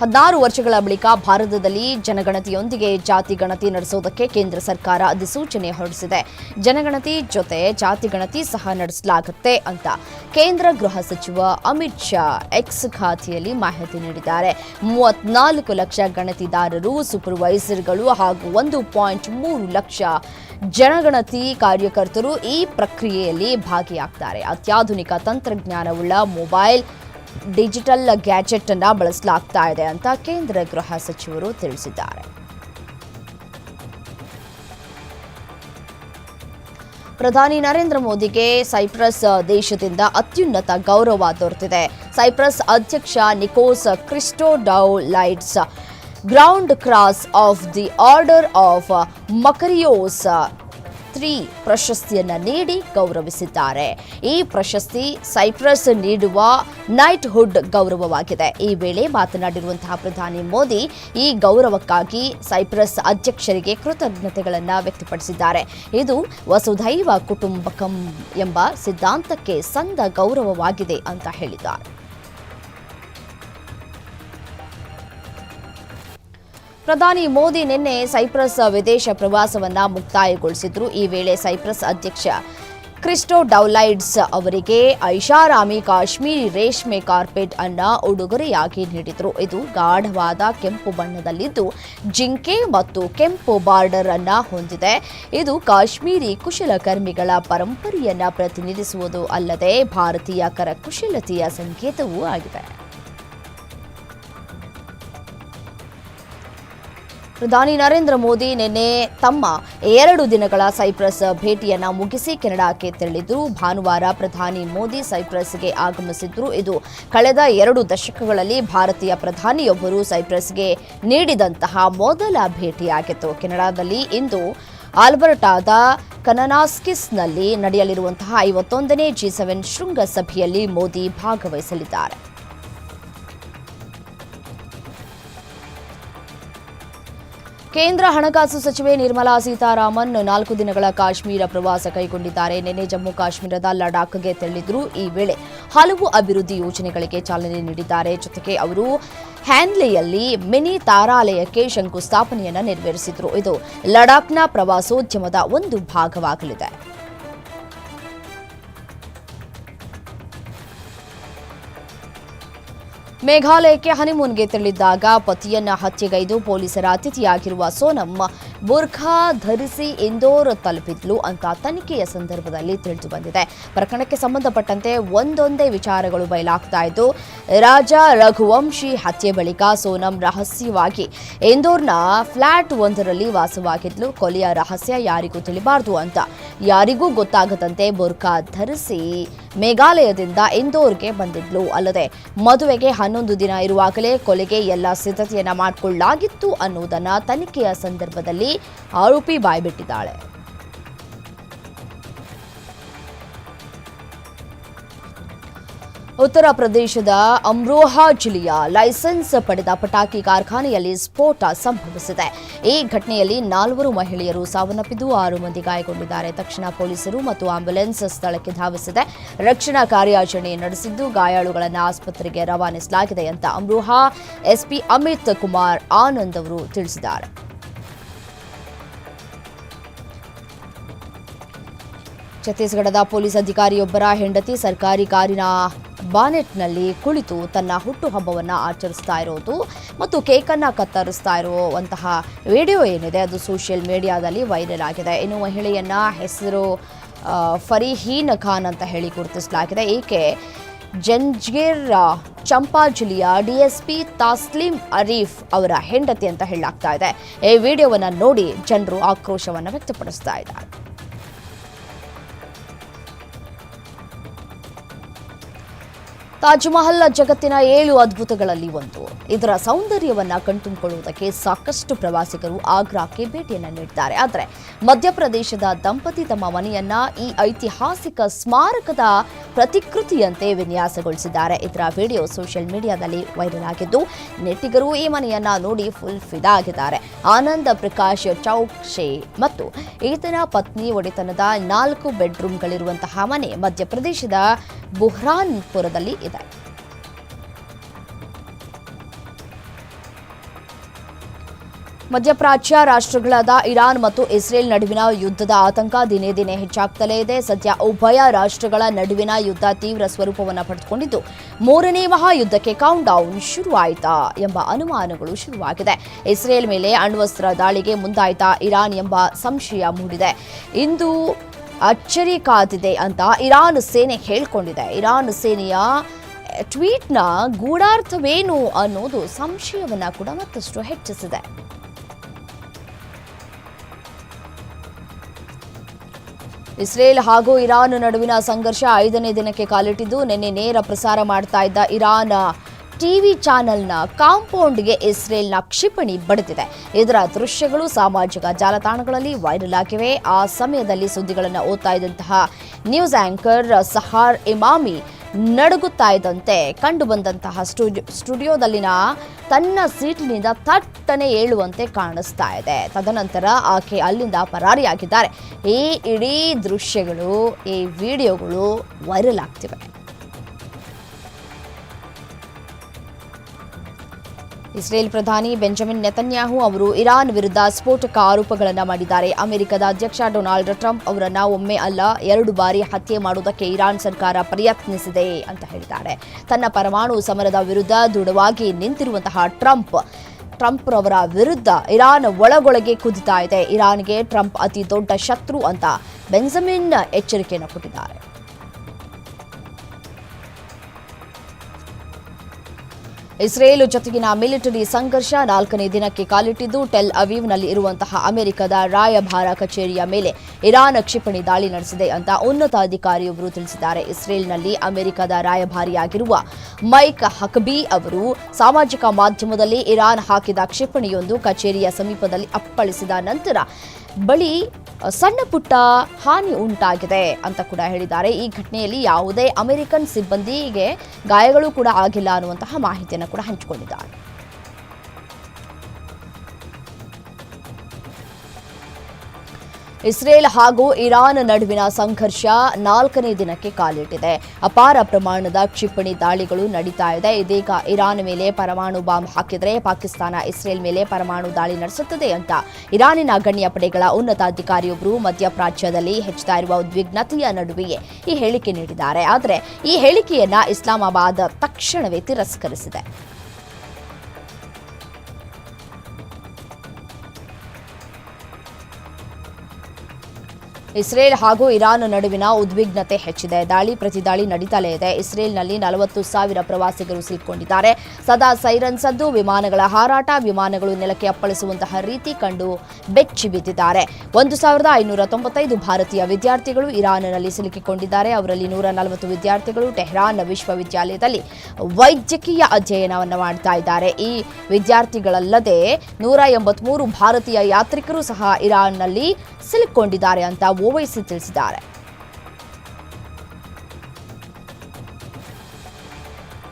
ಹದಿನಾರು ವರ್ಷಗಳ ಬಳಿಕ ಭಾರತದಲ್ಲಿ ಜನಗಣತಿಯೊಂದಿಗೆ ಜಾತಿ ಗಣತಿ ನಡೆಸುವುದಕ್ಕೆ ಕೇಂದ್ರ ಸರ್ಕಾರ ಅಧಿಸೂಚನೆ ಹೊರಡಿಸಿದೆ. ಜನಗಣತಿ ಜೊತೆ ಜಾತಿ ಗಣತಿ ಸಹ ನಡೆಸಲಾಗುತ್ತೆ ಅಂತ ಕೇಂದ್ರ ಗೃಹ ಸಚಿವ ಅಮಿತ್ ಶಾ ಎಕ್ಸ್ ಖಾತೆಯಲ್ಲಿ ಮಾಹಿತಿ ನೀಡಿದ್ದಾರೆ. ಮೂವತ್ನಾಲ್ಕು ಲಕ್ಷ ಗಣತಿದಾರರು ಸೂಪರ್ವೈಸರ್ಗಳು ಹಾಗೂ ಒಂದು ಪಾಯಿಂಟ್ ಮೂರು ಲಕ್ಷ ಜನಗಣತಿ ಕಾರ್ಯಕರ್ತರು ಈ ಪ್ರಕ್ರಿಯೆಯಲ್ಲಿ ಭಾಗಿಯಾಗ್ತಾರೆ. ಅತ್ಯಾಧುನಿಕ ತಂತ್ರಜ್ಞಾನವುಳ್ಳ ಮೊಬೈಲ್ ಡಿಜಿಟಲ್ ಗ್ಯಾಜೆಟ್ ಅನ್ನ ಬಳಸಲಾಗ್ತಾ ಇದೆ ಅಂತ ಕೇಂದ್ರ ಗೃಹ ಸಚಿವರು ತಿಳಿಸಿದ್ದಾರೆ. ಪ್ರಧಾನಿ ನರೇಂದ್ರ ಮೋದಿಗೆ ಸೈಪ್ರಸ್ ದೇಶದಿಂದ ಅತ್ಯುನ್ನತ ಗೌರವ ದೊರೆತಿದೆ. ಸೈಪ್ರಸ್ ಅಧ್ಯಕ್ಷ Nikos Christodoulides ground cross of the order of Makarios three ಪ್ರಶಸ್ತಿಯನ್ನು ನೀಡಿ ಗೌರವಿಸಿದ್ದಾರೆ. ಈ ಪ್ರಶಸ್ತಿ ಸೈಪ್ರಸ್ ನೀಡುವ ನೈಟ್ ಹುಡ್ ಗೌರವವಾಗಿದೆ. ಈ ವೇಳೆ ಮಾತನಾಡಿರುವಂತಹ ಪ್ರಧಾನಿ ಮೋದಿ ಈ ಗೌರವಕ್ಕಾಗಿ ಸೈಪ್ರಸ್ ಅಧ್ಯಕ್ಷರಿಗೆ ಕೃತಜ್ಞತೆಗಳನ್ನು ವ್ಯಕ್ತಪಡಿಸಿದ್ದಾರೆ. ಇದು ವಸುಧೈವ ಕುಟುಂಬಕಂ ಎಂಬ ಸಿದ್ಧಾಂತಕ್ಕೆ ಸಂದ ಗೌರವವಾಗಿದೆ ಅಂತ ಹೇಳಿದ್ದಾರೆ. ಪ್ರಧಾನಿ ಮೋದಿ ನಿನ್ನೆ ಸೈಪ್ರಸ್ ವಿದೇಶ ಪ್ರವಾಸವನ್ನ ಮುಕ್ತಾಯಗೊಳಿಸಿದ್ರು. ಈ ವೇಳೆ ಸೈಪ್ರಸ್ ಅಧ್ಯಕ್ಷ ಕ್ರಿಸ್ಟೋ ಡೌಲೈಡ್ಸ್ ಅವರಿಗೆ ಐಷಾರಾಮಿ ಕಾಶ್ಮೀರಿ ರೇಷ್ಮೆ ಕಾರ್ಪೆಟ್ ಅನ್ನ ಉಡುಗೊರೆಯಾಗಿ ನೀಡಿದರು. ಇದು ಗಾಢವಾದ ಕೆಂಪು ಬಣ್ಣದಲ್ಲಿದ್ದು, ಜಿಂಕೆ ಮತ್ತು ಕೆಂಪು ಬಾರ್ಡರ್ ಅನ್ನ ಹೊಂದಿದೆ. ಇದು ಕಾಶ್ಮೀರಿ ಕುಶಲಕರ್ಮಿಗಳ ಪರಂಪರೆಯನ್ನ ಪ್ರತಿನಿಧಿಸುವುದು ಅಲ್ಲದೆ ಭಾರತೀಯ ಕರಕುಶಲತೆಯ ಸಂಕೇತವೂ ಆಗಿದೆ. ಪ್ರಧಾನಿ ನರೇಂದ್ರ ಮೋದಿ ನಿನ್ನೆ ತಮ್ಮ ಎರಡು ದಿನಗಳ ಸೈಪ್ರಸ್ ಭೇಟಿಯನ್ನು ಮುಗಿಸಿ ಕೆನಡಾಕ್ಕೆ ತೆರಳಿದ್ರು. ಭಾನುವಾರ ಪ್ರಧಾನಿ ಮೋದಿ ಸೈಪ್ರಸ್ಗೆ ಆಗಮಿಸಿದ್ರು. ಇದು ಕಳೆದ ಎರಡು ದಶಕಗಳಲ್ಲಿ ಭಾರತೀಯ ಪ್ರಧಾನಿಯೊಬ್ಬರು ಸೈಪ್ರಸ್ಗೆ ನೀಡಿದಂತಹ ಮೊದಲ ಭೇಟಿಯಾಗಿತ್ತು. ಕೆನಡಾದಲ್ಲಿ ಇಂದು ಆಲ್ಬರ್ಟಾದ ಕನನಾಸ್ಕಿಸ್ನಲ್ಲಿ ನಡೆಯಲಿರುವಂತಹ ಐವತ್ತೊಂದನೇ ಜಿ ಸೆವೆನ್ ಶೃಂಗಸಭೆಯಲ್ಲಿ ಮೋದಿ ಭಾಗವಹಿಸಲಿದ್ದಾರೆ. ಕೇಂದ್ರ ಹಣಕಾಸು ಸಚಿವೆ ನಿರ್ಮಲಾ ಸೀತಾರಾಮನ್ ನಾಲ್ಕು ದಿನಗಳ ಕಾಶ್ಮೀರ ಪ್ರವಾಸ ಕೈಗೊಂಡಿದ್ದಾರೆ. ನಿನ್ನೆ ಜಮ್ಮು ಕಾಶ್ಮೀರದ ಲಡಾಖ್ಗೆ ತೆರಳಿದ್ರು ಈ ವೇಳೆ. ಹಲವು ಅಭಿವೃದ್ಧಿ ಯೋಜನೆಗಳಿಗೆ ಚಾಲನೆ ನೀಡಿದ್ದಾರೆ. ಜೊತೆಗೆ ಅವರು ಹ್ಯಾನ್ಲೆಯಲ್ಲಿ ಮಿನಿ ತಾರಾಲಯಕ್ಕೆ ಶಂಕುಸ್ಥಾಪನೆಯನ್ನು ನೆರವೇರಿಸಿದ್ರು. ಇದು ಲಡಾಖ್ನ ಪ್ರವಾಸೋದ್ಯಮದ ಒಂದು ಭಾಗವಾಗಲಿದೆ. ಮೇಘಾಲಯಕ್ಕೆ ಹನಿಮೂನ್ಗೆ ತೆರಳಿದ್ದಾಗ ಪತಿಯನ್ನ ಹತ್ಯೆಗೈದು ಪೊಲೀಸರ ಅತಿಥಿಯಾಗಿರುವ ಸೋನಂ ಬುರ್ಖಾ ಧರಿಸಿ ಇಂದೋರ್ ತಲುಪಿದ್ಲು ಅಂತ ತನಿಖೆಯ ಸಂದರ್ಭದಲ್ಲಿ ತಿಳಿದು ಬಂದಿದೆ. ಪ್ರಕರಣಕ್ಕೆ ಸಂಬಂಧಪಟ್ಟಂತೆ ಒಂದೊಂದೇ ವಿಚಾರಗಳು ಬಯಲಾಗ್ತಾ ಇದ್ದು, ರಾಜ ರಘುವಂಶಿ ಹತ್ಯೆ ಬಳಿಕ ಸೋನಂ ರಹಸ್ಯವಾಗಿ ಇಂದೋರ್ನ ಫ್ಲಾಟ್ ಒಂದರಲ್ಲಿ ವಾಸವಾಗಿದ್ಲು. ಕೊಲೆಯ ರಹಸ್ಯ ಯಾರಿಗೂ ತಿಳಿಬಾರದು ಅಂತ ಯಾರಿಗೂ ಗೊತ್ತಾಗದಂತೆ ಬುರ್ಖಾ ಧರಿಸಿ ಮೇಘಾಲಯದಿಂದ ಇಂದೋರ್ಗೆ ಬಂದಿದ್ಲು. ಅಲ್ಲದೆ ಮದುವೆಗೆ ಹನ್ನೊಂದು ದಿನ ಇರುವಾಗಲೇ ಕೊಲೆಗೆ ಎಲ್ಲ ಸಿದ್ಧತೆಯನ್ನ ಮಾಡಿಕೊಳ್ಳಲಾಗಿತ್ತು ಅನ್ನುವುದನ್ನ ತನಿಖೆಯ ಸಂದರ್ಭದಲ್ಲಿ ಆರೋಪಿ ಬಾಯ್ಬಿಟ್ಟಿದ್ದಾಳೆ. ಉತ್ತರ ಪ್ರದೇಶದ ಅಮ್ರೋಹಾ ಜಿಲ್ಲೆಯ ಲೈಸೆನ್ಸ್ ಪಡೆದ ಪಟಾಕಿ ಕಾರ್ಖಾನೆಯಲ್ಲಿ ಸ್ಫೋಟ ಸಂಭವಿಸಿದೆ. ಈ ಘಟನೆಯಲ್ಲಿ ನಾಲ್ವರು ಮಹಿಳೆಯರು ಸಾವನ್ನಪ್ಪಿದ್ದು ಆರು ಮಂದಿ ಗಾಯಗೊಂಡಿದ್ದಾರೆ. ತಕ್ಷಣ ಪೊಲೀಸರು ಮತ್ತು ಆಂಬ್ಯುಲೆನ್ಸ್ ಸ್ಥಳಕ್ಕೆ ಧಾವಿಸಿದೆ. ರಕ್ಷಣಾ ಕಾರ್ಯಾಚರಣೆ ನಡೆಸಿದ್ದು ಗಾಯಾಳುಗಳನ್ನು ಆಸ್ಪತ್ರೆಗೆ ರವಾನಿಸಲಾಗಿದೆ ಅಂತ ಅಮ್ರೋಹಾ ಎಸ್ಪಿ ಅಮಿತ್ ಕುಮಾರ್ ಆನಂದ್ ಅವರು ತಿಳಿಸಿದ್ದಾರೆ. ಛತ್ತೀಸ್ಗಢದ ಪೊಲೀಸ್ ಅಧಿಕಾರಿಯೊಬ್ಬರ ಹೆಂಡತಿ ಸರ್ಕಾರಿ ಕಾರಿನ ಬಾನೆಟ್ನಲ್ಲಿ ಕುಳಿತು ತನ್ನ ಹುಟ್ಟುಹಬ್ಬವನ್ನು ಆಚರಿಸ್ತಾ ಇರೋದು ಮತ್ತು ಕೇಕನ್ನು ಕತ್ತರಿಸ್ತಾ ಇರುವಂತಹ ವಿಡಿಯೋ ಏನಿದೆ, ಅದು ಸೋಷಿಯಲ್ ಮೀಡಿಯಾದಲ್ಲಿ ವೈರಲ್ ಆಗಿದೆ. ಇನ್ನು ಮಹಿಳೆಯನ್ನ ಹೆಸರು ಫರಿಹೀನ್ ಖಾನ್ ಅಂತ ಹೇಳಿ ಗುರುತಿಸಲಾಗಿದೆ. ಈಕೆ ಜಂಜ್ಗಿರ್ ಚಂಪಾ ಜಿಲ್ಲೆಯ ಡಿಎಸ್ಪಿ ತಾಸ್ಲಿಂ ಅರೀಫ್ ಅವರ ಹೆಂಡತಿ ಅಂತ ಹೇಳಲಾಗ್ತಾ ಇದೆ. ಈ ವಿಡಿಯೋವನ್ನು ನೋಡಿ ಜನರು ಆಕ್ರೋಶವನ್ನು ವ್ಯಕ್ತಪಡಿಸ್ತಾ ಇದ್ದಾರೆ. ತಾಜ್ ಮಹಲ್ ಜಗತ್ತಿನ ಏಳು ಅದ್ಭುತಗಳಲ್ಲಿ ಒಂದು. ಇದರ ಸೌಂದರ್ಯವನ್ನ ಕಣ್ತುಂಬಿಕೊಳ್ಳುವುದಕ್ಕೆ ಸಾಕಷ್ಟು ಪ್ರವಾಸಿಗರು ಆಗ್ರಾಕ್ಕೆ ಭೇಟಿಯನ್ನು ನೀಡಿದ್ದಾರೆ ಆದರೆ ಮಧ್ಯಪ್ರದೇಶದ ದಂಪತಿ ತಮ್ಮ ಮನೆಯನ್ನ ಈ ಐತಿಹಾಸಿಕ ಸ್ಮಾರಕದ ಪ್ರತಿಕೃತಿಯಂತೆ ವಿನ್ಯಾಸಗೊಳಿಸಿದ್ದಾರೆ. ಇದರ ವಿಡಿಯೋ ಸೋಷಿಯಲ್ ಮೀಡಿಯಾದಲ್ಲಿ ವೈರಲ್ ಆಗಿದ್ದು, ನೆಟ್ಟಿಗರು ಈ ಮನೆಯನ್ನ ನೋಡಿ ಫುಲ್ ಫಿದಾ ಆಗಿದ್ದಾರೆ. ಆನಂದ ಪ್ರಕಾಶ್ ಚೌಕ್ಷೆ ಮತ್ತು ಈತನ ಪತ್ನಿ ಒಡೆತನದ ನಾಲ್ಕು ಬೆಡ್ರೂಮ್ಗಳಿರುವಂತಹ ಮನೆ ಮಧ್ಯಪ್ರದೇಶದ ಬುಹ್ರಾನ್ಪುರದಲ್ಲಿ ಮಧ್ಯಪ್ರಾಚ್ಯ ರಾಷ್ಟ್ರಗಳಾದ ಇರಾನ್ ಮತ್ತು ಇಸ್ರೇಲ್ ನಡುವಿನ ಯುದ್ಧದ ಆತಂಕ ದಿನೇ ದಿನೇ ಹೆಚ್ಚಾಗ್ತಲೇ ಇದೆ. ಸದ್ಯ ಉಭಯ ರಾಷ್ಟ್ರಗಳ ನಡುವಿನ ಯುದ್ಧ ತೀವ್ರ ಸ್ವರೂಪವನ್ನು ಪಡೆದುಕೊಂಡಿದ್ದು, ಮೂರನೇ ಮಹಾಯುದ್ಧಕ್ಕೆ ಕೌಂಟ್ ಡೌನ್ ಶುರುವಾಯಿತಾ ಎಂಬ ಅನುಮಾನಗಳು ಶುರುವಾಗಿದೆ. ಇಸ್ರೇಲ್ ಮೇಲೆ ಅಣ್ವಸ್ತ್ರ ದಾಳಿಗೆ ಮುಂದಾಯಿತಾ ಇರಾನ್ ಎಂಬ ಸಂಶಯ ಮೂಡಿದೆ. ಇಂದು ಅಚ್ಚರಿ ಕಾದಿದೆ ಅಂತ ಇರಾನ್ ಸೇನೆ ಹೇಳಿಕೊಂಡಿದೆ. ಇರಾನ್ ಸೇನೆಯ ಟ್ವೀಟ್ನ ಗೂಢಾರ್ಥವೇನು ಅನ್ನೋದು ಸಂಶಯವನ್ನ ಕೂಡ ಮತ್ತಷ್ಟು ಹೆಚ್ಚಿಸಿದೆ. ಇಸ್ರೇಲ್ ಹಾಗೂ ಇರಾನ್ ನಡುವಿನ ಸಂಘರ್ಷ ಐದನೇ ದಿನಕ್ಕೆ ಕಾಲಿಟ್ಟಿದ್ದು, ನಿನ್ನೆ ನೇರ ಪ್ರಸಾರ ಮಾಡ್ತಾ ಇದ್ದ ಇರಾನ್ ಟಿವಿ ಚಾನೆಲ್ನ ಕಾಂಪೌಂಡ್ಗೆ ಇಸ್ರೇಲ್ನ ಕ್ಷಿಪಣಿ ಬಡಿದಿದೆ. ಇದರ ದೃಶ್ಯಗಳು ಸಾಮಾಜಿಕ ಜಾಲತಾಣಗಳಲ್ಲಿ ವೈರಲ್ ಆಗಿವೆ. ಆ ಸಮಯದಲ್ಲಿ ಸುದ್ದಿಗಳನ್ನು ಓದ್ತಾ ಇದ್ದಂತಹ ನ್ಯೂಸ್ ಆಂಕರ್ ಸಹಾರ್ ಇಮಾಮಿ ನಡುಗುತ್ತಾ ಇದ್ದಂತೆ ಕಂಡು ಬಂದಂತಹ ಸ್ಟುಡಿಯೋ ಸ್ಟುಡಿಯೋದಲ್ಲಿನ ತನ್ನ ಸೀಟಿನಿಂದ ತಟ್ಟನೆ ಏಳುವಂತೆ ಕಾಣಿಸ್ತಾ ಇದೆ. ತದನಂತರ ಆಕೆ ಅಲ್ಲಿಂದ ಪರಾರಿಯಾಗಿದ್ದಾರೆ. ಈ ಇಡೀ ದೃಶ್ಯಗಳು, ಈ ವಿಡಿಯೋಗಳು ವೈರಲ್ ಆಗ್ತಿವೆ. ಇಸ್ರೇಲ್ ಪ್ರಧಾನಿ ಬೆಂಜಮಿನ್ ನೆತನ್ಯಾಹು ಅವರು ಇರಾನ್ ವಿರುದ್ಧ ಸ್ಫೋಟಕ ಆರೋಪಗಳನ್ನು ಮಾಡಿದ್ದಾರೆ. ಅಮೆರಿಕದ ಅಧ್ಯಕ್ಷ ಡೊನಾಲ್ಡ್ ಟ್ರಂಪ್ ಅವರನ್ನು ಒಮ್ಮೆ ಅಲ್ಲ, ಎರಡು ಬಾರಿ ಹತ್ಯೆ ಮಾಡುವುದಕ್ಕೆ ಇರಾನ್ ಸರ್ಕಾರ ಪ್ರಯತ್ನಿಸಿದೆ ಅಂತ ಹೇಳಿದ್ದಾರೆ. ತನ್ನ ಪರಮಾಣು ಸಮರದ ವಿರುದ್ಧ ದೃಢವಾಗಿ ನಿಂತಿರುವಂತಹ ಟ್ರಂಪ್ ಟ್ರಂಪ್ ರವರ ವಿರುದ್ಧ ಇರಾನ್ ಒಳಗೊಳಗೆ ಕುದಿತಾ ಇದೆ. ಇರಾನ್ಗೆ ಟ್ರಂಪ್ ಅತಿ ದೊಡ್ಡ ಶತ್ರು ಅಂತ ಬೆಂಜಮಿನ್ ಎಚ್ಚರಿಕೆಯನ್ನು ಕೊಟ್ಟಿದ್ದಾರೆ. ಇಸ್ರೇಲ್ ಜೊತೆಗಿನ ಮಿಲಿಟರಿ ಸಂಘರ್ಷ ನಾಲ್ಕನೇ ದಿನಕ್ಕೆ ಕಾಲಿಟ್ಟಿದ್ದು ಟೆಲ್ ಅವೀವ್ನಲ್ಲಿ ಇರುವಂತಹ ಅಮೆರಿಕದ ರಾಯಭಾರ ಕಚೇರಿಯ ಮೇಲೆ ಇರಾನ್ ಕ್ಷಿಪಣಿ ದಾಳಿ ನಡೆಸಿದೆ ಅಂತ ಉನ್ನತ ಅಧಿಕಾರಿಯೊಬ್ಬರು ತಿಳಿಸಿದ್ದಾರೆ. ಇಸ್ರೇಲ್ನಲ್ಲಿ ಅಮೆರಿಕದ ರಾಯಭಾರಿಯಾಗಿರುವ ಮೈಕ್ ಹಕ್ಬಿ ಅವರು ಸಾಮಾಜಿಕ ಮಾಧ್ಯಮದಲ್ಲಿ ಇರಾನ್ ಹಾಕಿದ ಕ್ಷಿಪಣಿಯೊಂದು ಕಚೇರಿಯ ಸಮೀಪದಲ್ಲಿ ಅಪ್ಪಳಿಸಿದ ನಂತರ ಬಳಿ ಸಣ್ಣ ಪುಟ್ಟ ಹಾನಿ ಉಂಟಾಗಿದೆ ಅಂತ ಕೂಡ ಹೇಳಿದ್ದಾರೆ. ಈ ಘಟನೆಯಲ್ಲಿ ಯಾವುದೇ ಅಮೆರಿಕನ್ ಸಿಬ್ಬಂದಿಗೆ ಗಾಯಗಳು ಕೂಡ ಆಗಿಲ್ಲ ಅನ್ನುವಂತಹ ಮಾಹಿತಿಯನ್ನು ಕೂಡ ಹಂಚಿಕೊಂಡಿದ್ದಾರೆ. ಇಸ್ರೇಲ್ ಹಾಗೂ ಇರಾನ್ ನಡುವಿನ ಸಂಘರ್ಷ ನಾಲ್ಕನೇ ದಿನಕ್ಕೆ ಕಾಲಿಟ್ಟಿದೆ. ಅಪಾರ ಪ್ರಮಾಣದ ಕ್ಷಿಪಣಿ ದಾಳಿಗಳು ನಡೀತಾ ಇದೆ. ಇದೀಗ ಇರಾನ್ ಮೇಲೆ ಪರಮಾಣು ಬಾಂಬ್ ಹಾಕಿದರೆ ಪಾಕಿಸ್ತಾನ ಇಸ್ರೇಲ್ ಮೇಲೆ ಪರಮಾಣು ದಾಳಿ ನಡೆಸುತ್ತದೆ ಅಂತ ಇರಾನಿನ ಗಣ್ಯ ಪಡೆಗಳ ಉನ್ನತ ಅಧಿಕಾರಿಯೊಬ್ಬರು ಮಧ್ಯಪ್ರಾಚ್ಯದಲ್ಲಿ ಹೆಚ್ಚುತ್ತಾ ಇರುವ ಉದ್ವಿಗ್ನತೆಯ ನಡುವೆಯೇ ಈ ಹೇಳಿಕೆ ನೀಡಿದ್ದಾರೆ. ಆದರೆ ಈ ಹೇಳಿಕೆಯನ್ನ ಇಸ್ಲಾಮಾಬಾದ್ ತಕ್ಷಣವೇ ತಿರಸ್ಕರಿಸಿದೆ. ಇಸ್ರೇಲ್ ಹಾಗೂ ಇರಾನ್ ನಡುವಿನ ಉದ್ವಿಗ್ನತೆ ಹೆಚ್ಚಿದೆ. ದಾಳಿ ಪ್ರತಿದಾಳಿ ನಡೀತಲೇ ಇದೆ. ಇಸ್ರೇಲ್ನಲ್ಲಿ ನಲವತ್ತು ಸಾವಿರ ಪ್ರವಾಸಿಗರು ಸಿಲುಕೊಂಡಿದ್ದಾರೆ ಸದಾ ಸೈರನ್ ಸದ್ದು ವಿಮಾನಗಳ ಹಾರಾಟ, ವಿಮಾನಗಳು ನೆಲಕ್ಕೆ ಅಪ್ಪಳಿಸುವಂತಹ ರೀತಿ ಕಂಡು ಬೆಚ್ಚಿ ಬಿದ್ದಿದ್ದಾರೆ. ಒಂದು ಸಾವಿರದ ಐನೂರ ತೊಂಬತ್ತೈದು ಭಾರತೀಯ ವಿದ್ಯಾರ್ಥಿಗಳು ಇರಾನ್ನಲ್ಲಿ ಸಿಲುಕಿಕೊಂಡಿದ್ದಾರೆ. ಅವರಲ್ಲಿ ನೂರ ನಲವತ್ತು ವಿದ್ಯಾರ್ಥಿಗಳು ಟೆಹ್ರಾನ್ ವಿಶ್ವವಿದ್ಯಾಲಯದಲ್ಲಿ ವೈದ್ಯಕೀಯ ಅಧ್ಯಯನವನ್ನು ಮಾಡ್ತಾ ಇದ್ದಾರೆ. ಈ ವಿದ್ಯಾರ್ಥಿಗಳಲ್ಲದೆ ನೂರ ಎಂಬತ್ಮೂರು ಭಾರತೀಯ ಯಾತ್ರಿಕರು ಸಹ ಇರಾನ್ನಲ್ಲಿ ಸಿಲುಕೊಂಡಿದ್ದಾರೆ ಅಂತ ಓವೈಸಿ ತಿಳಿಸಿದ್ದಾರೆ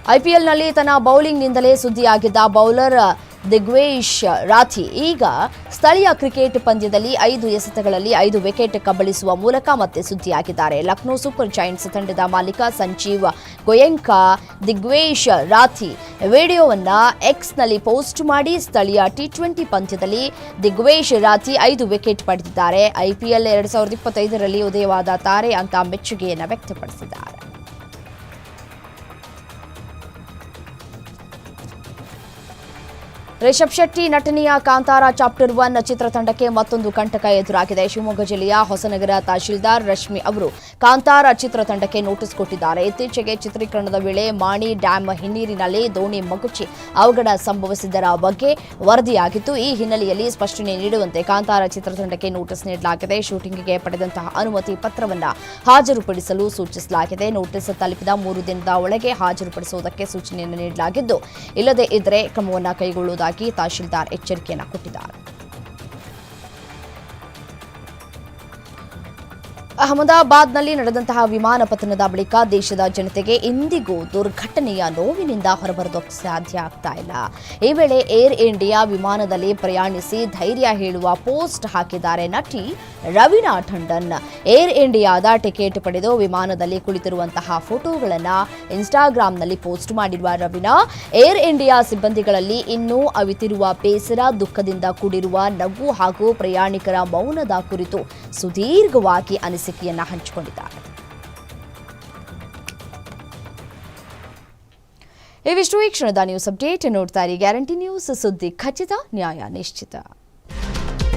ಐಪಿಎಲ್ನಲ್ಲಿ ತನ್ನ ಬೌಲಿಂಗ್ನಿಂದಲೇ ಸುದ್ದಿಯಾಗಿದ್ದ ಬೌಲರ್ ದಿಗ್ವೇಶ್ ರಾಥಿ. ಈಗ ಸ್ಥಳೀಯ ಕ್ರಿಕೆಟ್ ಪಂದ್ಯದಲ್ಲಿ ಐದು ಎಸೆತಗಳಲ್ಲಿ ಐದು ವಿಕೆಟ್ ಕಬಳಿಸುವ ಮೂಲಕ ಮತ್ತೆ ಸುದ್ದಿಯಾಗಿದ್ದಾರೆ. ಲಕ್ನೋ ಸೂಪರ್ ಜೈಂಟ್ಸ್ ತಂಡದ ಮಾಲೀಕ ಸಂಜೀವ್ ಗೋಯಂಕಾ, ದಿಗ್ವೇಶ್ ರಾಥಿ. ವಿಡಿಯೋವನ್ನ ಎಕ್ಸ್ನಲ್ಲಿ ಪೋಸ್ಟ್ ಮಾಡಿ ಸ್ಥಳೀಯ ಟಿ ಟ್ವೆಂಟಿ ಪಂದ್ಯದಲ್ಲಿ ದಿಗ್ವೇಶ್ ರಾಥಿ ಐದು ವಿಕೆಟ್ ಪಡೆದಿದ್ದಾರೆ. ಐಪಿಎಲ್ ಎರಡು ಸಾವಿರದ ಇಪ್ಪತ್ತೈದರಲ್ಲಿ ಉದಯವಾದ ತಾರೆ ಅಂತ ಮೆಚ್ಚುಗೆಯನ್ನು ವ್ಯಕ್ತಪಡಿಸಿದ್ದಾರೆ. ರಿಷಬ್ ಶೆಟ್ಟಿ ನಟನೆಯ ಕಾಂತಾರ ಚಾಪ್ಟರ್ ಒನ್ ಚಿತ್ರತಂಡಕ್ಕೆ ಮತ್ತೊಂದು ಕಂಟಕ ಎದುರಾಗಿದೆ. ಶಿವಮೊಗ್ಗ ಜಿಲ್ಲೆಯ ಹೊಸನಗರ ತಹಶೀಲ್ದಾರ್ ರಶ್ಮಿ ಅವರು ಕಾಂತಾರ ಚಿತ್ರತಂಡಕ್ಕೆ ನೋಟಿಸ್ ಕೊಟ್ಟಿದ್ದಾರೆ. ಇತ್ತೀಚೆಗೆ ಚಿತ್ರೀಕರಣದ ವೇಳೆ ಮಾಣಿ ಡ್ಯಾಂ ಹಿನ್ನೀರಿನಲ್ಲಿ ದೋಣಿ ಮಗುಚಿ ಅವಘಡ ಸಂಭವಿಸಿದ್ದರ ಬಗ್ಗೆ ವರದಿಯಾಗಿತ್ತು. ಈ ಹಿನ್ನೆಲೆಯಲ್ಲಿ ಸ್ಪಷ್ಟನೆ ನೀಡುವಂತೆ ಕಾಂತಾರ ಚಿತ್ರತಂಡಕ್ಕೆ ನೋಟಿಸ್ ನೀಡಲಾಗಿದೆ. ಶೂಟಿಂಗ್ಗೆ ಪಡೆದಂತಹ ಅನುಮತಿ ಪತ್ರವನ್ನು ಹಾಜರುಪಡಿಸಲು ಸೂಚಿಸಲಾಗಿದೆ. ನೋಟಿಸ್ ತಲುಪಿದ ಮೂರು ದಿನದ ಒಳಗೆ ಹಾಜರುಪಡಿಸುವುದಕ್ಕೆ ಸೂಚನೆಯನ್ನು ನೀಡಲಾಗಿದ್ದು, ಇಲ್ಲದೇ ಇದ್ದರೆ ಕ್ರಮವನ್ನು ಕೈಗೊಳ್ಳುವುದಾಗಿ ತಹಶೀಲ್ದಾರ್ ಎಚ್ಚರಿಕೆಯನ್ನು ಕೊಟ್ಟಿದ್ದಾರೆ. ಅಹಮದಾಬಾದ್ನಲ್ಲಿ ನಡೆದಂತಹ ವಿಮಾನ ಪತನದ ಬಳಿಕ ದೇಶದ ಜನತೆಗೆ ಇಂದಿಗೂ ದುರ್ಘಟನೆಯ ನೋವಿನಿಂದ ಹೊರಬರೋದಕ್ಕೆ ಸಾಧ್ಯ ಆಗ್ತಾ ಇಲ್ಲ. ಈ ವೇಳೆ ಏರ್ ಇಂಡಿಯಾ ವಿಮಾನದಲ್ಲಿ ಪ್ರಯಾಣಿಸಿ ಧೈರ್ಯ ಹೇಳುವ ಪೋಸ್ಟ್ ಹಾಕಿದ್ದಾರೆ ನಟಿ ರವೀನಾ ಟಂಡನ್. ಏರ್ ಇಂಡಿಯಾದ ಟಿಕೆಟ್ ಪಡೆದು ವಿಮಾನದಲ್ಲಿ ಕುಳಿತಿರುವಂತಹ ಫೋಟೋಗಳನ್ನು ಇನ್ಸ್ಟಾಗ್ರಾಂನಲ್ಲಿ ಪೋಸ್ಟ್ ಮಾಡಿರುವ ರವೀನಾ, ಏರ್ ಇಂಡಿಯಾ ಸಿಬ್ಬಂದಿಗಳಲ್ಲಿ ಇನ್ನೂ ಅವಿತಿರುವ ಬೇಸರ, ದುಃಖದಿಂದ ಕೂಡಿರುವ ನಗು ಹಾಗೂ ಪ್ರಯಾಣಿಕರ ಮೌನದ ಕುರಿತು ಸುದೀರ್ಘವಾಗಿ ಅನಿಸಿಕೆಯನ್ನ ಹಂಚಿಕೊಂಡಿದ್ದಾರೆ. ಇವಿಷ್ಟು ಈ ಕ್ಷಣದ ನ್ಯೂಸ್ ಅಪ್ಡೇಟ್ ನೋಡ್ತಾ ಇರಿ. ಗ್ಯಾರಂಟಿ ನ್ಯೂಸ್ ಸುದ್ದಿ ಖಚಿತ, ನ್ಯಾಯ ನಿಶ್ಚಿತ.